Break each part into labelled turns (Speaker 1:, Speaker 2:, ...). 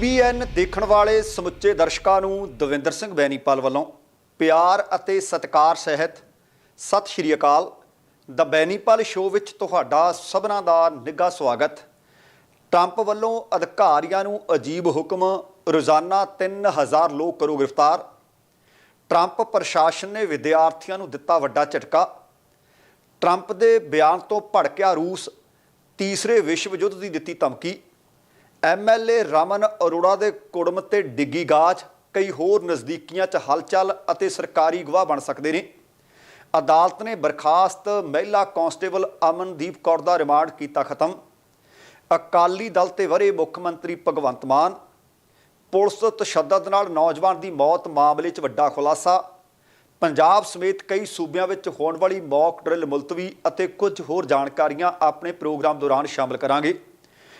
Speaker 1: TVN ਦੇਖਣ ਵਾਲੇ ਸਮੁੱਚੇ ਦਰਸ਼ਕਾਂ ਨੂੰ ਦਵਿੰਦਰ ਸਿੰਘ ਬੈਣੀਪਾਲ ਵੱਲੋਂ ਪਿਆਰ ਅਤੇ ਸਤਿਕਾਰ ਸਹਿਤ ਸਤਿ ਸ਼੍ਰੀ ਅਕਾਲ ਦ ਬੈਣੀਪਾਲ ਸ਼ੋਅ ਵਿੱਚ ਤੁਹਾਡਾ ਸਭਨਾਂ ਦਾ ਨਿੱਘਾ ਸਵਾਗਤ ਟਰੰਪ ਵੱਲੋਂ ਅਧਿਕਾਰੀਆਂ ਨੂੰ ਅਜੀਬ ਹੁਕਮ ਰੋਜ਼ਾਨਾ 3000 ਲੋਕ ਕਰੋ ਗ੍ਰਿਫਤਾਰ ਟਰੰਪ ਪ੍ਰਸ਼ਾਸਨ ਨੇ ਵਿਦਿਆਰਥੀਆਂ ਨੂੰ ਦਿੱਤਾ ਵੱਡਾ ਝਟਕਾ ਟਰੰਪ ਦੇ ਬਿਆਨ ਤੋਂ ਭੜਕਿਆ ਰੂਸ ਤੀਸਰੇ ਵਿਸ਼ਵ ਯੁੱਧ ਦੀ ਦਿੱਤੀ ਧਮਕੀ ਐਮਐਲਏ ਰਮਨ ਅਰੋੜਾ ਦੇ ਕੁੜਮ ਤੇ ਡਿੱਗੀ ਗਾਜ ਕਈ ਹੋਰ ਨਜ਼ਦੀਕੀਆਂ 'ਚ ਹਲਚਲ ਅਤੇ ਸਰਕਾਰੀ ਗਵਾਹ ਬਣ ਸਕਦੇ ਨੇ ਅਦਾਲਤ ਨੇ ਬਰਖਾਸਤ ਮਹਿਲਾ ਕਾਂਸਟੇਬਲ ਅਮਨਦੀਪ ਕੌਰ ਦਾ ਰਿਮਾਂਡ ਕੀਤਾ ਖਤਮ ਅਕਾਲੀ ਦਲ ਤੇ ਵਰੇ ਮੁੱਖ ਮੰਤਰੀ ਭਗਵੰਤ ਮਾਨ ਪੁਲਿਸ ਤਸ਼ੱਦਦ ਨਾਲ ਨੌਜਵਾਨ ਦੀ ਮੌਤ ਮਾਮਲੇ 'ਚ ਵੱਡਾ ਖੁਲਾਸਾ ਪੰਜਾਬ ਸਮੇਤ ਕਈ ਸੂਬਿਆਂ ਵਿੱਚ ਹੋਣ ਵਾਲੀ ਮੌਕ ਡਰਿਲ ਮੁਲਤਵੀ ਅਤੇ ਕੁਝ ਹੋਰ ਜਾਣਕਾਰੀਆਂ ਆਪਣੇ ਪ੍ਰੋਗਰਾਮ ਦੌਰਾਨ ਸ਼ਾਮਲ ਕਰਾਂਗੇ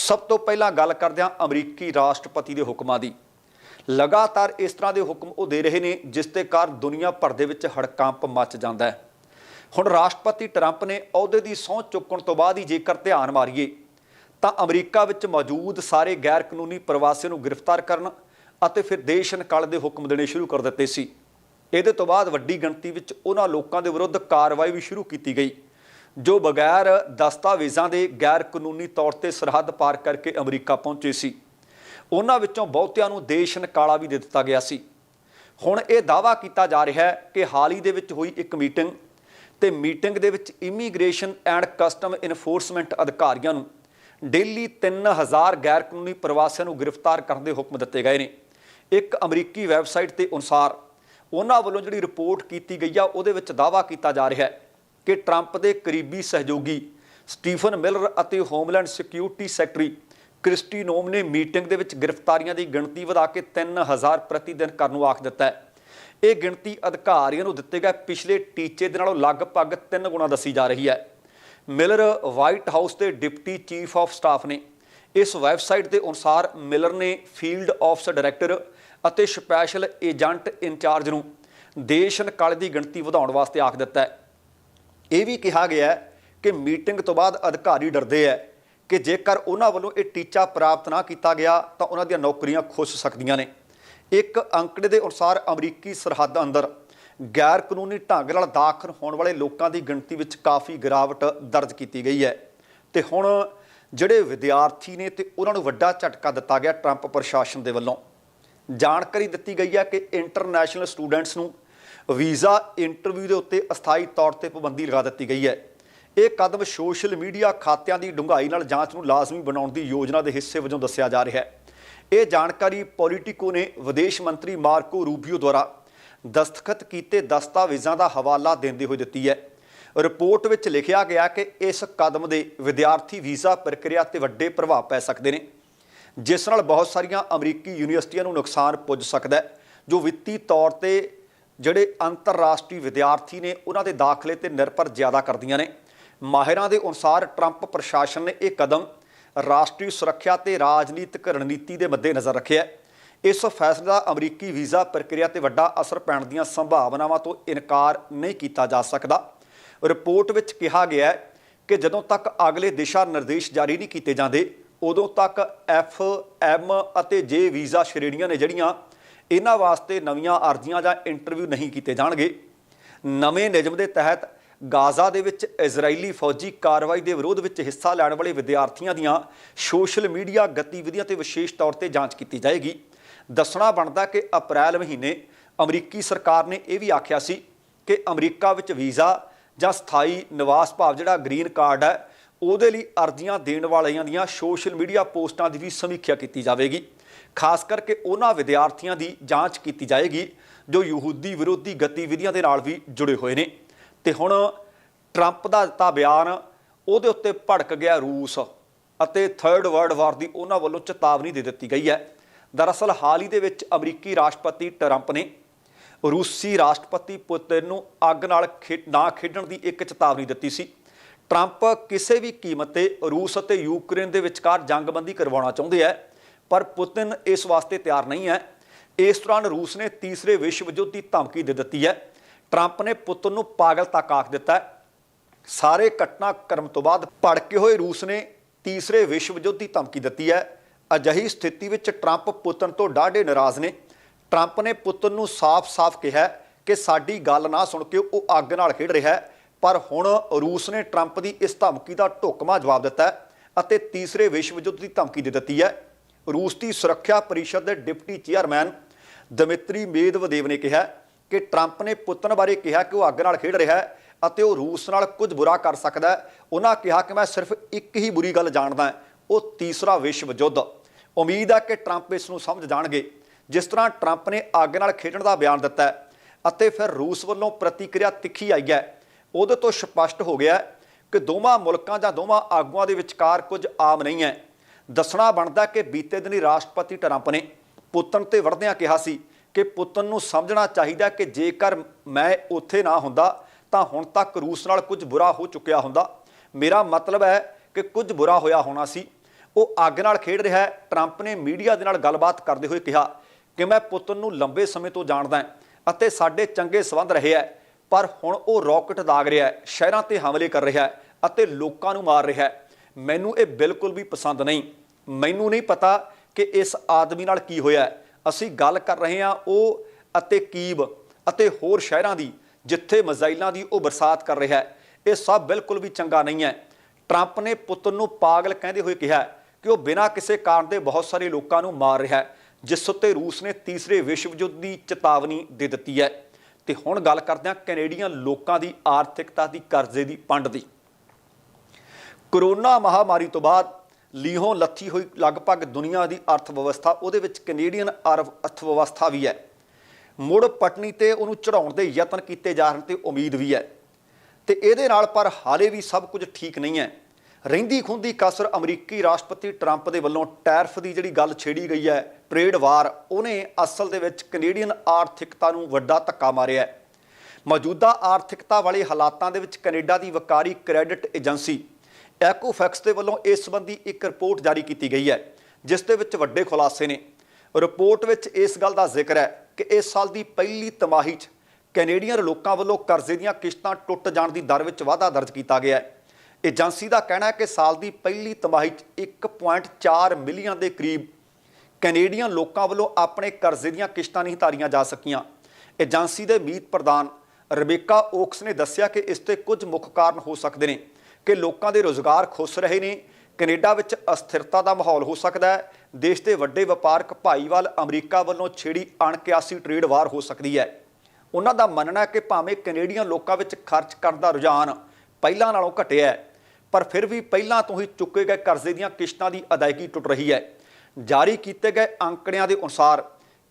Speaker 1: ਸਭ ਤੋਂ ਪਹਿਲਾਂ ਗੱਲ ਕਰਦੇ ਹਾਂ ਅਮਰੀਕੀ ਰਾਸ਼ਟਰਪਤੀ ਦੇ ਹੁਕਮਾਂ ਦੀ ਲਗਾਤਾਰ ਇਸ ਤਰ੍ਹਾਂ ਦੇ ਹੁਕਮ ਉਹ ਦੇ ਰਹੇ ਨੇ ਜਿਸ ਤੇ ਕਾਰ ਦੁਨੀਆ ਭਰ ਦੇ ਵਿੱਚ ਹੜਕੰਪ ਮੱਚ ਜਾਂਦਾ ਹੈ ਹੁਣ ਰਾਸ਼ਟਰਪਤੀ ਟਰੰਪ ਨੇ ਅਹੁਦੇ ਦੀ ਸਹੁੰ ਚੁੱਕਣ ਤੋਂ ਬਾਅਦ ਹੀ ਜੇਕਰ ਧਿਆਨ ਮਾਰੀਏ ਤਾਂ ਅਮਰੀਕਾ ਵਿੱਚ ਮੌਜੂਦ ਸਾਰੇ ਗੈਰ ਕਾਨੂੰਨੀ ਪ੍ਰਵਾਸੀਆਂ ਨੂੰ ਗ੍ਰਿਫਤਾਰ ਕਰਨ ਅਤੇ ਫਿਰ ਦੇਸ਼ ਨਿਕਾਲ ਦੇ ਹੁਕਮ ਦੇਣੇ ਸ਼ੁਰੂ ਕਰ ਦਿੱਤੇ ਸੀ ਇਹਦੇ ਤੋਂ ਬਾਅਦ ਵੱਡੀ ਗਿਣਤੀ ਵਿੱਚ ਉਹਨਾਂ ਲੋਕਾਂ ਦੇ ਵਿਰੁੱਧ ਕਾਰਵਾਈ ਵੀ ਸ਼ੁਰੂ ਕੀਤੀ ਗਈ ਜੋ ਬਗੈਰ ਦਸਤਾਵੇਜ਼ਾਂ ਦੇ ਗੈਰ ਕਾਨੂੰਨੀ ਤੌਰ ਤੇ ਸਰਹੱਦ ਪਾਰ ਕਰਕੇ ਅਮਰੀਕਾ ਪਹੁੰਚੇ ਸੀ ਉਹਨਾਂ ਵਿੱਚੋਂ ਬਹੁਤਿਆਂ ਨੂੰ ਦੇਸ਼ ਨਕਾਲਾ ਵੀ ਦੇ ਦਿੱਤਾ ਗਿਆ ਸੀ ਹੁਣ ਇਹ ਦਾਵਾ ਕੀਤਾ ਜਾ ਰਿਹਾ ਹੈ ਕਿ ਹਾਲ ਹੀ ਦੇ ਵਿੱਚ ਹੋਈ ਇੱਕ ਮੀਟਿੰਗ ਤੇ ਮੀਟਿੰਗ ਦੇ ਵਿੱਚ ਇਮੀਗ੍ਰੇਸ਼ਨ ਐਂਡ ਕਸਟਮ ਇਨਫੋਰਸਮੈਂਟ ਅਧਿਕਾਰੀਆਂ ਨੂੰ ਡੇਲੀ 3000 ਗੈਰ ਕਾਨੂੰਨੀ ਪ੍ਰਵਾਸੀਆਂ ਨੂੰ ਗ੍ਰਿਫਤਾਰ ਕਰਨ ਦੇ ਹੁਕਮ ਦਿੱਤੇ ਗਏ ਨੇ ਇੱਕ ਅਮਰੀਕੀ ਵੈਬਸਾਈਟ ਤੇ ਅਨੁਸਾਰ ਉਹਨਾਂ ਵੱਲੋਂ ਜਿਹੜੀ ਰਿਪੋਰਟ ਕੀਤੀ ਗਈ ਆ ਉਹਦੇ ਵਿੱਚ ਦਾਵਾ ਕੀਤਾ ਜਾ ਰਿਹਾ ਹੈ ਕਿ ਟਰੰਪ ਦੇ ਕਰੀਬੀ ਸਹਿਯੋਗੀ ਸਟੀਫਨ ਮਿਲਰ ਅਤੇ homeland security secretary Kristi Noem ਨੇ ਮੀਟਿੰਗ ਦੇ ਵਿੱਚ ਗ੍ਰਿਫਤਾਰੀਆਂ ਦੀ ਗਿਣਤੀ ਵਧਾ ਕੇ 3000 ਪ੍ਰਤੀ ਦਿਨ ਕਰਨ ਨੂੰ ਆਖ ਦਿੱਤਾ ਹੈ ਇਹ ਗਿਣਤੀ ਅਧਿਕਾਰੀਆਂ ਨੂੰ ਦਿੱਤੇ ਗਏ ਪਿਛਲੇ ਟੀਚੇ ਦੇ ਨਾਲੋਂ ਲਗਭਗ 3 ਗੁਣਾ ਦੱਸੀ ਜਾ ਰਹੀ ਹੈ ਮਿਲਰ ਵਾਈਟ ਹਾਊਸ ਦੇ ਡਿਪਟੀ ਚੀਫ ਆਫ ਸਟਾਫ ਨੇ ਇਸ ਵੈਬਸਾਈਟ ਦੇ ਅਨੁਸਾਰ ਮਿਲਰ ਨੇ ਫੀਲਡ ਆਫਸ ਡਾਇਰੈਕਟਰ ਅਤੇ ਸਪੈਸ਼ਲ ਏਜੰਟ ਇੰਚਾਰਜ ਨੂੰ ਦੇਸ਼ ਨਕਲ ਦੀ ਗਿਣਤੀ ਵਧਾਉਣ ਵਾਸਤੇ ਆਖ ਦਿੱਤਾ ਹੈ ਇਹ ਵੀ ਕਿਹਾ ਗਿਆ ਕਿ ਮੀਟਿੰਗ ਤੋਂ ਬਾਅਦ ਅਧਿਕਾਰੀ ਡਰਦੇ ਆ ਕਿ ਜੇਕਰ ਉਹਨਾਂ ਵੱਲੋਂ ਇਹ ਟੀਚਾ ਪ੍ਰਾਪਤ ਨਾ ਕੀਤਾ ਗਿਆ ਤਾਂ ਉਹਨਾਂ ਦੀਆਂ ਨੌਕਰੀਆਂ ਖੁੱਸ ਸਕਦੀਆਂ ਨੇ ਇੱਕ ਅੰਕੜੇ ਦੇ ਅਨੁਸਾਰ ਅਮਰੀਕੀ ਸਰਹੱਦ ਅੰਦਰ ਗੈਰ ਕਾਨੂੰਨੀ ਢੰਗ ਨਾਲ ਦਾਖਲ ਹੋਣ ਵਾਲੇ ਲੋਕਾਂ ਦੀ ਗਿਣਤੀ ਵਿੱਚ ਕਾਫੀ ਗਿਰਾਵਟ ਦਰਜ ਕੀਤੀ ਗਈ ਹੈ ਤੇ ਹੁਣ ਜਿਹੜੇ ਵਿਦਿਆਰਥੀ ਨੇ ਤੇ ਉਹਨਾਂ ਨੂੰ ਵੱਡਾ ਝਟਕਾ ਦਿੱਤਾ ਗਿਆ ਟਰੰਪ ਪ੍ਰਸ਼ਾਸਨ ਦੇ ਵੱਲੋਂ ਜਾਣਕਾਰੀ ਦਿੱਤੀ ਗਈ ਹੈ ਕਿ ਇੰਟਰਨੈਸ਼ਨਲ ਸਟੂਡੈਂਟਸ ਨੂੰ ਵੀਜ਼ਾ ਇੰਟਰਵਿਊ ਦੇ ਉੱਤੇ ਅਸਥਾਈ ਤੌਰ ਤੇ ਪਾਬੰਦੀ ਲਗਾ ਦਿੱਤੀ ਗਈ ਹੈ ਇਹ ਕਦਮ ਸੋਸ਼ਲ ਮੀਡੀਆ ਖਾਤਿਆਂ ਦੀ ਡੁੰਗਾਈ ਨਾਲ ਜਾਂਚ ਨੂੰ ਲਾਜ਼ਮੀ ਬਣਾਉਣ ਦੀ ਯੋਜਨਾ ਦੇ ਹਿੱਸੇ ਵਜੋਂ ਦੱਸਿਆ ਜਾ ਰਿਹਾ ਹੈ ਇਹ ਜਾਣਕਾਰੀ ਪੋਲੀਟਿਕੋ ਨੇ ਵਿਦੇਸ਼ ਮੰਤਰੀ ਮਾਰਕੋ ਰੂਬੀਓ ਦੁਆਰਾ ਦਸਤਖਤ ਕੀਤੇ ਦਸਤਾਵੇਜ਼ਾਂ ਦਾ ਹਵਾਲਾ ਦਿੰਦੇ ਹੋਏ ਦਿੱਤੀ ਹੈ ਰਿਪੋਰਟ ਵਿੱਚ ਲਿਖਿਆ ਗਿਆ ਕਿ ਇਸ ਕਦਮ ਦੇ ਵਿਦਿਆਰਥੀ ਵੀਜ਼ਾ ਪ੍ਰਕਿਰਿਆ ਤੇ ਵੱਡੇ ਪ੍ਰਭਾਵ ਪੈ ਸਕਦੇ ਨੇ ਜਿਸ ਨਾਲ ਬਹੁਤ ਸਾਰੀਆਂ ਅਮਰੀਕੀ ਯੂਨੀਵਰਸਿਟੀਆਂ ਨੂੰ ਨੁਕਸਾਨ ਪੁੱਜ ਸਕਦਾ ਹੈ ਜੋ ਵਿੱਤੀ ਤੌਰ ਤੇ ਜਿਹੜੇ ਅੰਤਰਰਾਸ਼ਟਰੀ ਵਿਦਿਆਰਥੀ ਨੇ ਉਹਨਾਂ ਦੇ ਦਾਖਲੇ ਤੇ ਨਿਰਭਰ ਜ਼ਿਆਦਾ ਕਰਦੀਆਂ ਨੇ ਮਾਹਿਰਾਂ ਦੇ ਅਨੁਸਾਰ ਟਰੰਪ ਪ੍ਰਸ਼ਾਸਨ ਨੇ ਇਹ ਕਦਮ ਰਾਸ਼ਟਰੀ ਸੁਰੱਖਿਆ ਤੇ ਰਾਜਨੀਤਿਕ ਰਣਨੀਤੀ ਦੇ ਮੱਦੇ ਨਜ਼ਰ ਰੱਖਿਆ ਇਸ ਫੈਸਲੇ ਦਾ ਅਮਰੀਕੀ ਵੀਜ਼ਾ ਪ੍ਰਕਿਰਿਆ ਤੇ ਵੱਡਾ ਅਸਰ ਪੈਣ ਦੀਆਂ ਸੰਭਾਵਨਾਵਾਂ ਤੋਂ ਇਨਕਾਰ ਨਹੀਂ ਕੀਤਾ ਜਾ ਸਕਦਾ ਰਿਪੋਰਟ ਵਿੱਚ ਕਿਹਾ ਗਿਆ ਹੈ ਕਿ ਜਦੋਂ ਤੱਕ ਅਗਲੇ ਦਿਸ਼ਾ ਨਿਰਦੇਸ਼ ਜਾਰੀ ਨਹੀਂ ਕੀਤੇ ਜਾਂਦੇ ਉਦੋਂ ਤੱਕ ਐਫ ਐਮ ਅਤੇ ਜੇ ਵੀਜ਼ਾ ਸ਼੍ਰੇਣੀਆਂ ਨੇ ਜਿਹੜੀਆਂ ਇਹਨਾਂ ਵਾਸਤੇ ਨਵੀਆਂ ਅਰਜ਼ੀਆਂ ਜਾਂ ਇੰਟਰਵਿਊ ਨਹੀਂ ਕੀਤੇ ਜਾਣਗੇ ਨਵੇਂ ਨਿਯਮ ਦੇ ਤਹਿਤ ਗਾਜ਼ਾ ਦੇ ਵਿੱਚ ਇਜ਼ਰਾਈਲੀ ਫੌਜੀ ਕਾਰਵਾਈ ਦੇ ਵਿਰੋਧ ਵਿੱਚ ਹਿੱਸਾ ਲੈਣ ਵਾਲੇ ਵਿਦਿਆਰਥੀਆਂ ਦੀਆਂ ਸੋਸ਼ਲ ਮੀਡੀਆ ਗਤੀਵਿਧੀਆਂ ਤੇ ਵਿਸ਼ੇਸ਼ ਤੌਰ ਤੇ ਜਾਂਚ ਕੀਤੀ ਜਾਏਗੀ ਦੱਸਣਾ ਬਣਦਾ ਕਿ ਅਪ੍ਰੈਲ ਮਹੀਨੇ ਅਮਰੀਕੀ ਸਰਕਾਰ ਨੇ ਇਹ ਵੀ ਆਖਿਆ ਸੀ ਕਿ ਅਮਰੀਕਾ ਵਿੱਚ ਵੀਜ਼ਾ ਜਾਂ ਸਥਾਈ ਨਿਵਾਸ ਭਾਵ ਜਿਹੜਾ ਗ੍ਰੀਨ ਕਾਰਡ ਹੈ ਉਹਦੇ ਲਈ ਅਰਜ਼ੀਆਂ ਦੇਣ ਵਾਲਿਆਂ ਦੀਆਂ ਸੋਸ਼ਲ ਮੀਡੀਆ ਪੋਸਟਾਂ ਦੀ ਵੀ ਸਮੀਖਿਆ ਕੀਤੀ ਜਾਵੇਗੀ ਖਾਸ ਕਰਕੇ ਉਹਨਾਂ ਵਿਦਿਆਰਥੀਆਂ ਦੀ ਜਾਂਚ ਕੀਤੀ ਜਾਏਗੀ ਜੋ ਯਹੂਦੀ ਵਿਰੋਧੀ ਗਤੀਵਿਧੀਆਂ ਦੇ ਨਾਲ ਵੀ ਜੁੜੇ ਹੋਏ ਨੇ ਤੇ ਹੁਣ ਟਰੰਪ ਦਾ ਦਿੱਤਾ ਬਿਆਨ ਉਹਦੇ ਉੱਤੇ ਭੜਕ ਗਿਆ ਰੂਸ ਅਤੇ 3rd ਵਰਲਡ ਵਾਰ ਦੀ ਉਹਨਾਂ ਵੱਲੋਂ ਚੇਤਾਵਨੀ ਦੇ ਦਿੱਤੀ ਗਈ ਹੈ ਦਰਅਸਲ ਹਾਲ ਹੀ ਦੇ ਵਿੱਚ ਅਮਰੀਕੀ ਰਾਸ਼ਟਰਪਤੀ ਟਰੰਪ ਨੇ ਰੂਸੀ ਰਾਸ਼ਟਰਪਤੀ ਪੁਤਿਨ ਨੂੰ ਅੱਗ ਨਾਲ ਨਾ ਖੇਡਣ ਦੀ ਇੱਕ ਚੇਤਾਵਨੀ ਦਿੱਤੀ ਸੀ ਟਰੰਪ ਕਿਸੇ ਵੀ ਕੀਮਤ ਤੇ ਰੂਸ ਅਤੇ ਯੂਕਰੇਨ ਦੇ ਵਿਚਕਾਰ ਜੰਗਬੰਦੀ ਕਰਵਾਉਣਾ ਚਾਹੁੰਦੇ ਹੈ ਪਰ ਪੁਤਿਨ ਇਸ ਵਾਸਤੇ ਤਿਆਰ ਨਹੀਂ ਹੈ ਇਸ ਦੌਰਾਨ ਰੂਸ ਨੇ ਤੀਸਰੇ ਵਿਸ਼ਵ ਯੁੱਧ ਦੀ ਧਮਕੀ ਦੇ ਦਿੱਤੀ ਹੈ ਟਰੰਪ ਨੇ ਪੁਤਿਨ ਨੂੰ ਪਾਗਲ ਤੱਕ ਆਖ ਦਿੱਤਾ ਹੈ ਸਾਰੇ ਘਟਨਾਕ੍ਰਮ ਤੋਂ ਬਾਅਦ ਭੜਕੇ ਹੋਏ ਰੂਸ ਨੇ ਤੀਸਰੇ ਵਿਸ਼ਵ ਯੁੱਧ ਦੀ ਧਮਕੀ ਦਿੱਤੀ ਹੈ ਅਜਿਹੀ ਸਥਿਤੀ ਵਿੱਚ ਟਰੰਪ ਪੁਤਿਨ ਤੋਂ ਡਾਢੇ ਨਾਰਾਜ਼ ਨੇ ਟਰੰਪ ਨੇ ਪੁਤਿਨ ਨੂੰ ਸਾਫ਼-ਸਾਫ਼ ਕਿਹਾ ਕਿ ਸਾਡੀ ਗੱਲ ਨਾ ਸੁਣ ਕੇ ਉਹ ਅੱਗ ਨਾਲ ਖੇਡ ਰਿਹਾ ਹੈ ਪਰ ਹੁਣ ਰੂਸ ਨੇ ਟਰੰਪ ਦੀ ਇਸ ਧਮਕੀ ਦਾ ਢੁਕਮਾ ਜਵਾਬ ਦਿੱਤਾ ਅਤੇ ਤੀਸਰੇ ਵਿਸ਼ਵ ਯੁੱਧ ਦੀ ਧਮਕੀ ਦੇ ਦਿੱਤੀ ਹੈ ਰੂਸ ਦੀ ਸੁਰੱਖਿਆ ਪਰਿਸ਼ਦ ਦੇ ਡਿਪਟੀ ਚੇਅਰਮੈਨ ਦਮਿਤਰੀ ਮੇਦਵਦੇਵ ਨੇ ਕਿਹਾ ਕਿ ਟਰੰਪ ਨੇ ਪੁੱਤਨ ਬਾਰੇ ਕਿਹਾ ਕਿ ਉਹ ਅੱਗ ਨਾਲ ਖੇਡ ਰਿਹਾ ਹੈ ਅਤੇ ਉਹ ਰੂਸ ਨਾਲ ਕੁਝ ਬੁਰਾ ਕਰ ਸਕਦਾ ਹੈ ਉਹਨਾਂ ਕਿਹਾ ਕਿ ਮੈਂ ਸਿਰਫ ਇੱਕ ਹੀ ਬੁਰੀ ਗੱਲ ਜਾਣਦਾ ਹਾਂ ਉਹ ਤੀਸਰਾ ਵਿਸ਼ਵ ਯੁੱਧ ਉਮੀਦ ਹੈ ਕਿ ਟਰੰਪ ਇਸ ਨੂੰ ਸਮਝ ਜਾਣਗੇ ਜਿਸ ਤਰ੍ਹਾਂ ਟਰੰਪ ਨੇ ਅੱਗ ਨਾਲ ਖੇਡਣ ਦਾ ਬਿਆਨ ਦਿੱਤਾ ਹੈ ਅਤੇ ਫਿਰ ਰੂਸ ਵੱਲੋਂ ਪ੍ਰਤੀਕਿਰਿਆ ਤਿੱਖੀ ਆਈ ਹੈ ਉਹਦੇ ਤੋਂ ਸਪਸ਼ਟ ਹੋ ਗਿਆ ਕਿ ਦੋਵਾਂ ਮੁਲਕਾਂ ਜਾਂ ਦੋਵਾਂ ਆਗੂਆਂ ਦੇ ਵਿਚਕਾਰ ਕੁਝ ਆਮ ਨਹੀਂ ਹੈ ਦੱਸਣਾ ਬਣਦਾ ਕਿ ਬੀਤੇ ਦਿਨੀ ਰਾਸ਼ਟਰਪਤੀ ਟਰੰਪ ਨੇ ਪੁੱਤਨ ਤੇ ਵੜਦਿਆਂ ਕਿਹਾ ਸੀ ਕਿ ਪੁੱਤਨ ਨੂੰ ਸਮਝਣਾ ਚਾਹੀਦਾ ਕਿ ਜੇਕਰ ਮੈਂ ਉੱਥੇ ਨਾ ਹੁੰਦਾ ਤਾਂ ਹੁਣ ਤੱਕ ਰੂਸ ਨਾਲ ਕੁਝ ਬੁਰਾ ਹੋ ਚੁੱਕਿਆ ਹੁੰਦਾ ਮੇਰਾ ਮਤਲਬ ਹੈ ਕਿ ਕੁਝ ਬੁਰਾ ਹੋਇਆ ਹੋਣਾ ਸੀ ਉਹ ਅੱਗ ਨਾਲ ਖੇਡ ਰਿਹਾ ਹੈ ਟਰੰਪ ਨੇ ਮੀਡੀਆ ਦੇ ਨਾਲ ਗੱਲਬਾਤ ਕਰਦੇ ਹੋਏ ਕਿਹਾ ਕਿ ਮੈਂ ਪੁੱਤਨ ਨੂੰ ਲੰਬੇ ਸਮੇਂ ਤੋਂ ਜਾਣਦਾ ਅਤੇ ਸਾਡੇ ਚੰਗੇ ਸਬੰਧ ਰਹੇ ਹੈ ਪਰ ਹੁਣ ਉਹ ਰਾਕਟ ਦਾਗ ਰਿਹਾ ਹੈ ਸ਼ਹਿਰਾਂ ਤੇ ਹਮਲੇ ਕਰ ਰਿਹਾ ਹੈ ਅਤੇ ਲੋਕਾਂ ਨੂੰ ਮਾਰ ਰਿਹਾ ਹੈ ਮੈਨੂੰ ਇਹ ਬਿਲਕੁਲ ਵੀ ਪਸੰਦ ਨਹੀਂ ਮੈਨੂੰ ਨਹੀਂ ਪਤਾ ਕਿ ਇਸ ਆਦਮੀ ਨਾਲ ਕੀ ਹੋਇਆ ਅਸੀਂ ਗੱਲ ਕਰ ਰਹੇ ਹਾਂ ਉਹ ਅਤੇ ਕੀਬ ਅਤੇ ਹੋਰ ਸ਼ਹਿਰਾਂ ਦੀ ਜਿੱਥੇ ਮਜ਼ਾਈਲਾਂ ਦੀ ਉਹ ਬਰਸਾਤ ਕਰ ਰਿਹਾ ਹੈ ਇਹ ਸਭ ਬਿਲਕੁਲ ਵੀ ਚੰਗਾ ਨਹੀਂ ਹੈ ਟਰੰਪ ਨੇ ਪੁਤਨ ਨੂੰ ਪਾਗਲ ਕਹਿੰਦੇ ਹੋਏ ਕਿਹਾ ਕਿ ਉਹ ਬਿਨਾਂ ਕਿਸੇ ਕਾਰਨ ਦੇ ਬਹੁਤ ਸਾਰੇ ਲੋਕਾਂ ਨੂੰ ਮਾਰ ਰਿਹਾ ਹੈ ਜਿਸ ਉੱਤੇ ਰੂਸ ਨੇ ਤੀਸਰੇ ਵਿਸ਼ਵ ਯੁੱਧ ਦੀ ਚੇਤਾਵਨੀ ਦੇ ਦਿੱਤੀ ਹੈ ਤੇ ਹੁਣ ਗੱਲ ਕਰਦੇ ਹਾਂ ਕੈਨੇਡੀਅਨ ਲੋਕਾਂ ਦੀ ਆਰਥਿਕਤਾ ਦੀ ਕਰਜ਼ੇ ਦੀ ਪੰਡ ਦੀ ਕਰੋਨਾ ਮਹਾਮਾਰੀ ਤੋਂ ਬਾਅਦ ਲੀਹੋਂ ਲੱਥੀ ਹੋਈ ਲਗਭਗ ਦੁਨੀਆ ਦੀ ਅਰਥ ਵਿਵਸਥਾ ਉਹਦੇ ਵਿੱਚ ਕੈਨੇਡੀਅਨ ਅਰਥ ਵਿਵਸਥਾ ਵੀ ਹੈ ਮੁੜ ਪਟਨੀ ਤੇ ਉਹਨੂੰ ਚੜਾਉਣ ਦੇ ਯਤਨ ਕੀਤੇ ਜਾ ਰਹੇ ਤੇ ਉਮੀਦ ਵੀ ਹੈ ਤੇ ਇਹਦੇ ਨਾਲ ਪਰ ਹਾਲੇ ਵੀ ਸਭ ਕੁਝ ਠੀਕ ਨਹੀਂ ਹੈ ਰਹਿੰਦੀ ਖੁੰਦੀ ਕਸਰ ਅਮਰੀਕੀ ਰਾਸ਼ਟਰਪਤੀ ਟਰੰਪ ਦੇ ਵੱਲੋਂ ਟੈਰਫ ਦੀ ਜਿਹੜੀ ਗੱਲ ਛੇੜੀ ਗਈ ਹੈ ਟ੍ਰੇਡ ਵਾਰ ਉਹਨੇ ਅਸਲ ਦੇ ਵਿੱਚ ਕੈਨੇਡੀਅਨ ਆਰਥਿਕਤਾ ਨੂੰ ਵੱਡਾ ਧੱਕਾ ਮਾਰਿਆ ਹੈ ਮੌਜੂਦਾ ਆਰਥਿਕਤਾ ਵਾਲੇ ਹਾਲਾਤਾਂ ਦੇ ਵਿੱਚ ਕੈਨੇਡਾ ਦੀ ਵਕਾਰੀ ਕ੍ਰੈਡਿਟ ਏਜੰਸੀ ਐਕੋਫੈਕਸ ਦੇ ਵੱਲੋਂ ਇਸ ਸੰਬੰਧੀ ਇੱਕ ਰਿਪੋਰਟ ਜਾਰੀ ਕੀਤੀ ਗਈ ਹੈ ਜਿਸ ਦੇ ਵਿੱਚ ਵੱਡੇ ਖੁਲਾਸੇ ਨੇ ਰਿਪੋਰਟ ਵਿੱਚ ਇਸ ਗੱਲ ਦਾ ਜ਼ਿਕਰ ਹੈ ਕਿ ਇਸ ਸਾਲ ਦੀ ਪਹਿਲੀ ਤਿਮਾਹੀ 'ਚ ਕੈਨੇਡੀਅਨ ਲੋਕਾਂ ਵੱਲੋਂ ਕਰਜ਼ੇ ਦੀਆਂ ਕਿਸ਼ਤਾਂ ਟੁੱਟ ਜਾਣ ਦੀ ਦਰ ਵਿੱਚ ਵਾਧਾ ਦਰਜ ਕੀਤਾ ਗਿਆ ਹੈ ਏਜੰਸੀ ਦਾ ਕਹਿਣਾ ਹੈ ਕਿ ਸਾਲ ਦੀ ਪਹਿਲੀ ਤਿਮਾਹੀ 'ਚ 1.4 ਮਿਲੀਅਨ ਦੇ ਕਰੀਬ ਕੈਨੇਡੀਅਨ ਲੋਕਾਂ ਵੱਲੋਂ ਆਪਣੇ ਕਰਜ਼ੇ ਦੀਆਂ ਕਿਸ਼ਤਾਂ ਨਹੀਂ ਤਾਰੀਆਂ ਜਾ ਸਕੀਆਂ ਏਜੰਸੀ ਦੇ ਮੀਤ ਪ੍ਰਧਾਨ ਰਬੇਕਾ ਓਕਸ ਨੇ ਦੱਸਿਆ ਕਿ ਇਸ ਤੇ ਕੁਝ ਮੁੱਖ ਕਾਰਨ ਹੋ ਸਕਦੇ ਨੇ ਕਿ ਲੋਕਾਂ ਦੇ ਰੋਜ਼ਗਾਰ ਖੁੱਸ ਰਹੇ ਨੇ ਕੈਨੇਡਾ ਵਿੱਚ ਅਸਥਿਰਤਾ ਦਾ ਮਾਹੌਲ ਹੋ ਸਕਦਾ ਹੈ ਦੇਸ਼ ਦੇ ਵੱਡੇ ਵਪਾਰਕ ਭਾਈਵਾਲ ਅਮਰੀਕਾ ਵੱਲੋਂ ਛੇੜੀ ਅਣਕਿਆਸੀ ਟ੍ਰੇਡ ਵਾਰ ਹੋ ਸਕਦੀ ਹੈ ਉਹਨਾਂ ਦਾ ਮੰਨਣਾ ਹੈ ਕਿ ਭਾਵੇਂ ਕੈਨੇਡੀਅਨ ਲੋਕਾਂ ਵਿੱਚ ਖਰਚ ਕਰਨ ਦਾ ਰੁਝਾਨ ਪਹਿਲਾਂ ਨਾਲੋਂ ਘਟਿਆ ਹੈ ਪਰ ਫਿਰ ਵੀ ਪਹਿਲਾਂ ਤੋਂ ਹੀ ਚੁੱਕੇ ਗਏ ਕਰਜ਼ੇ ਦੀਆਂ ਕਿਸ਼ਤਾਂ ਦੀ ਅਦਾਇਗੀ ਟੁੱਟ ਰਹੀ ਹੈ ਜਾਰੀ ਕੀਤੇ ਗਏ ਅੰਕੜਿਆਂ ਦੇ ਅਨੁਸਾਰ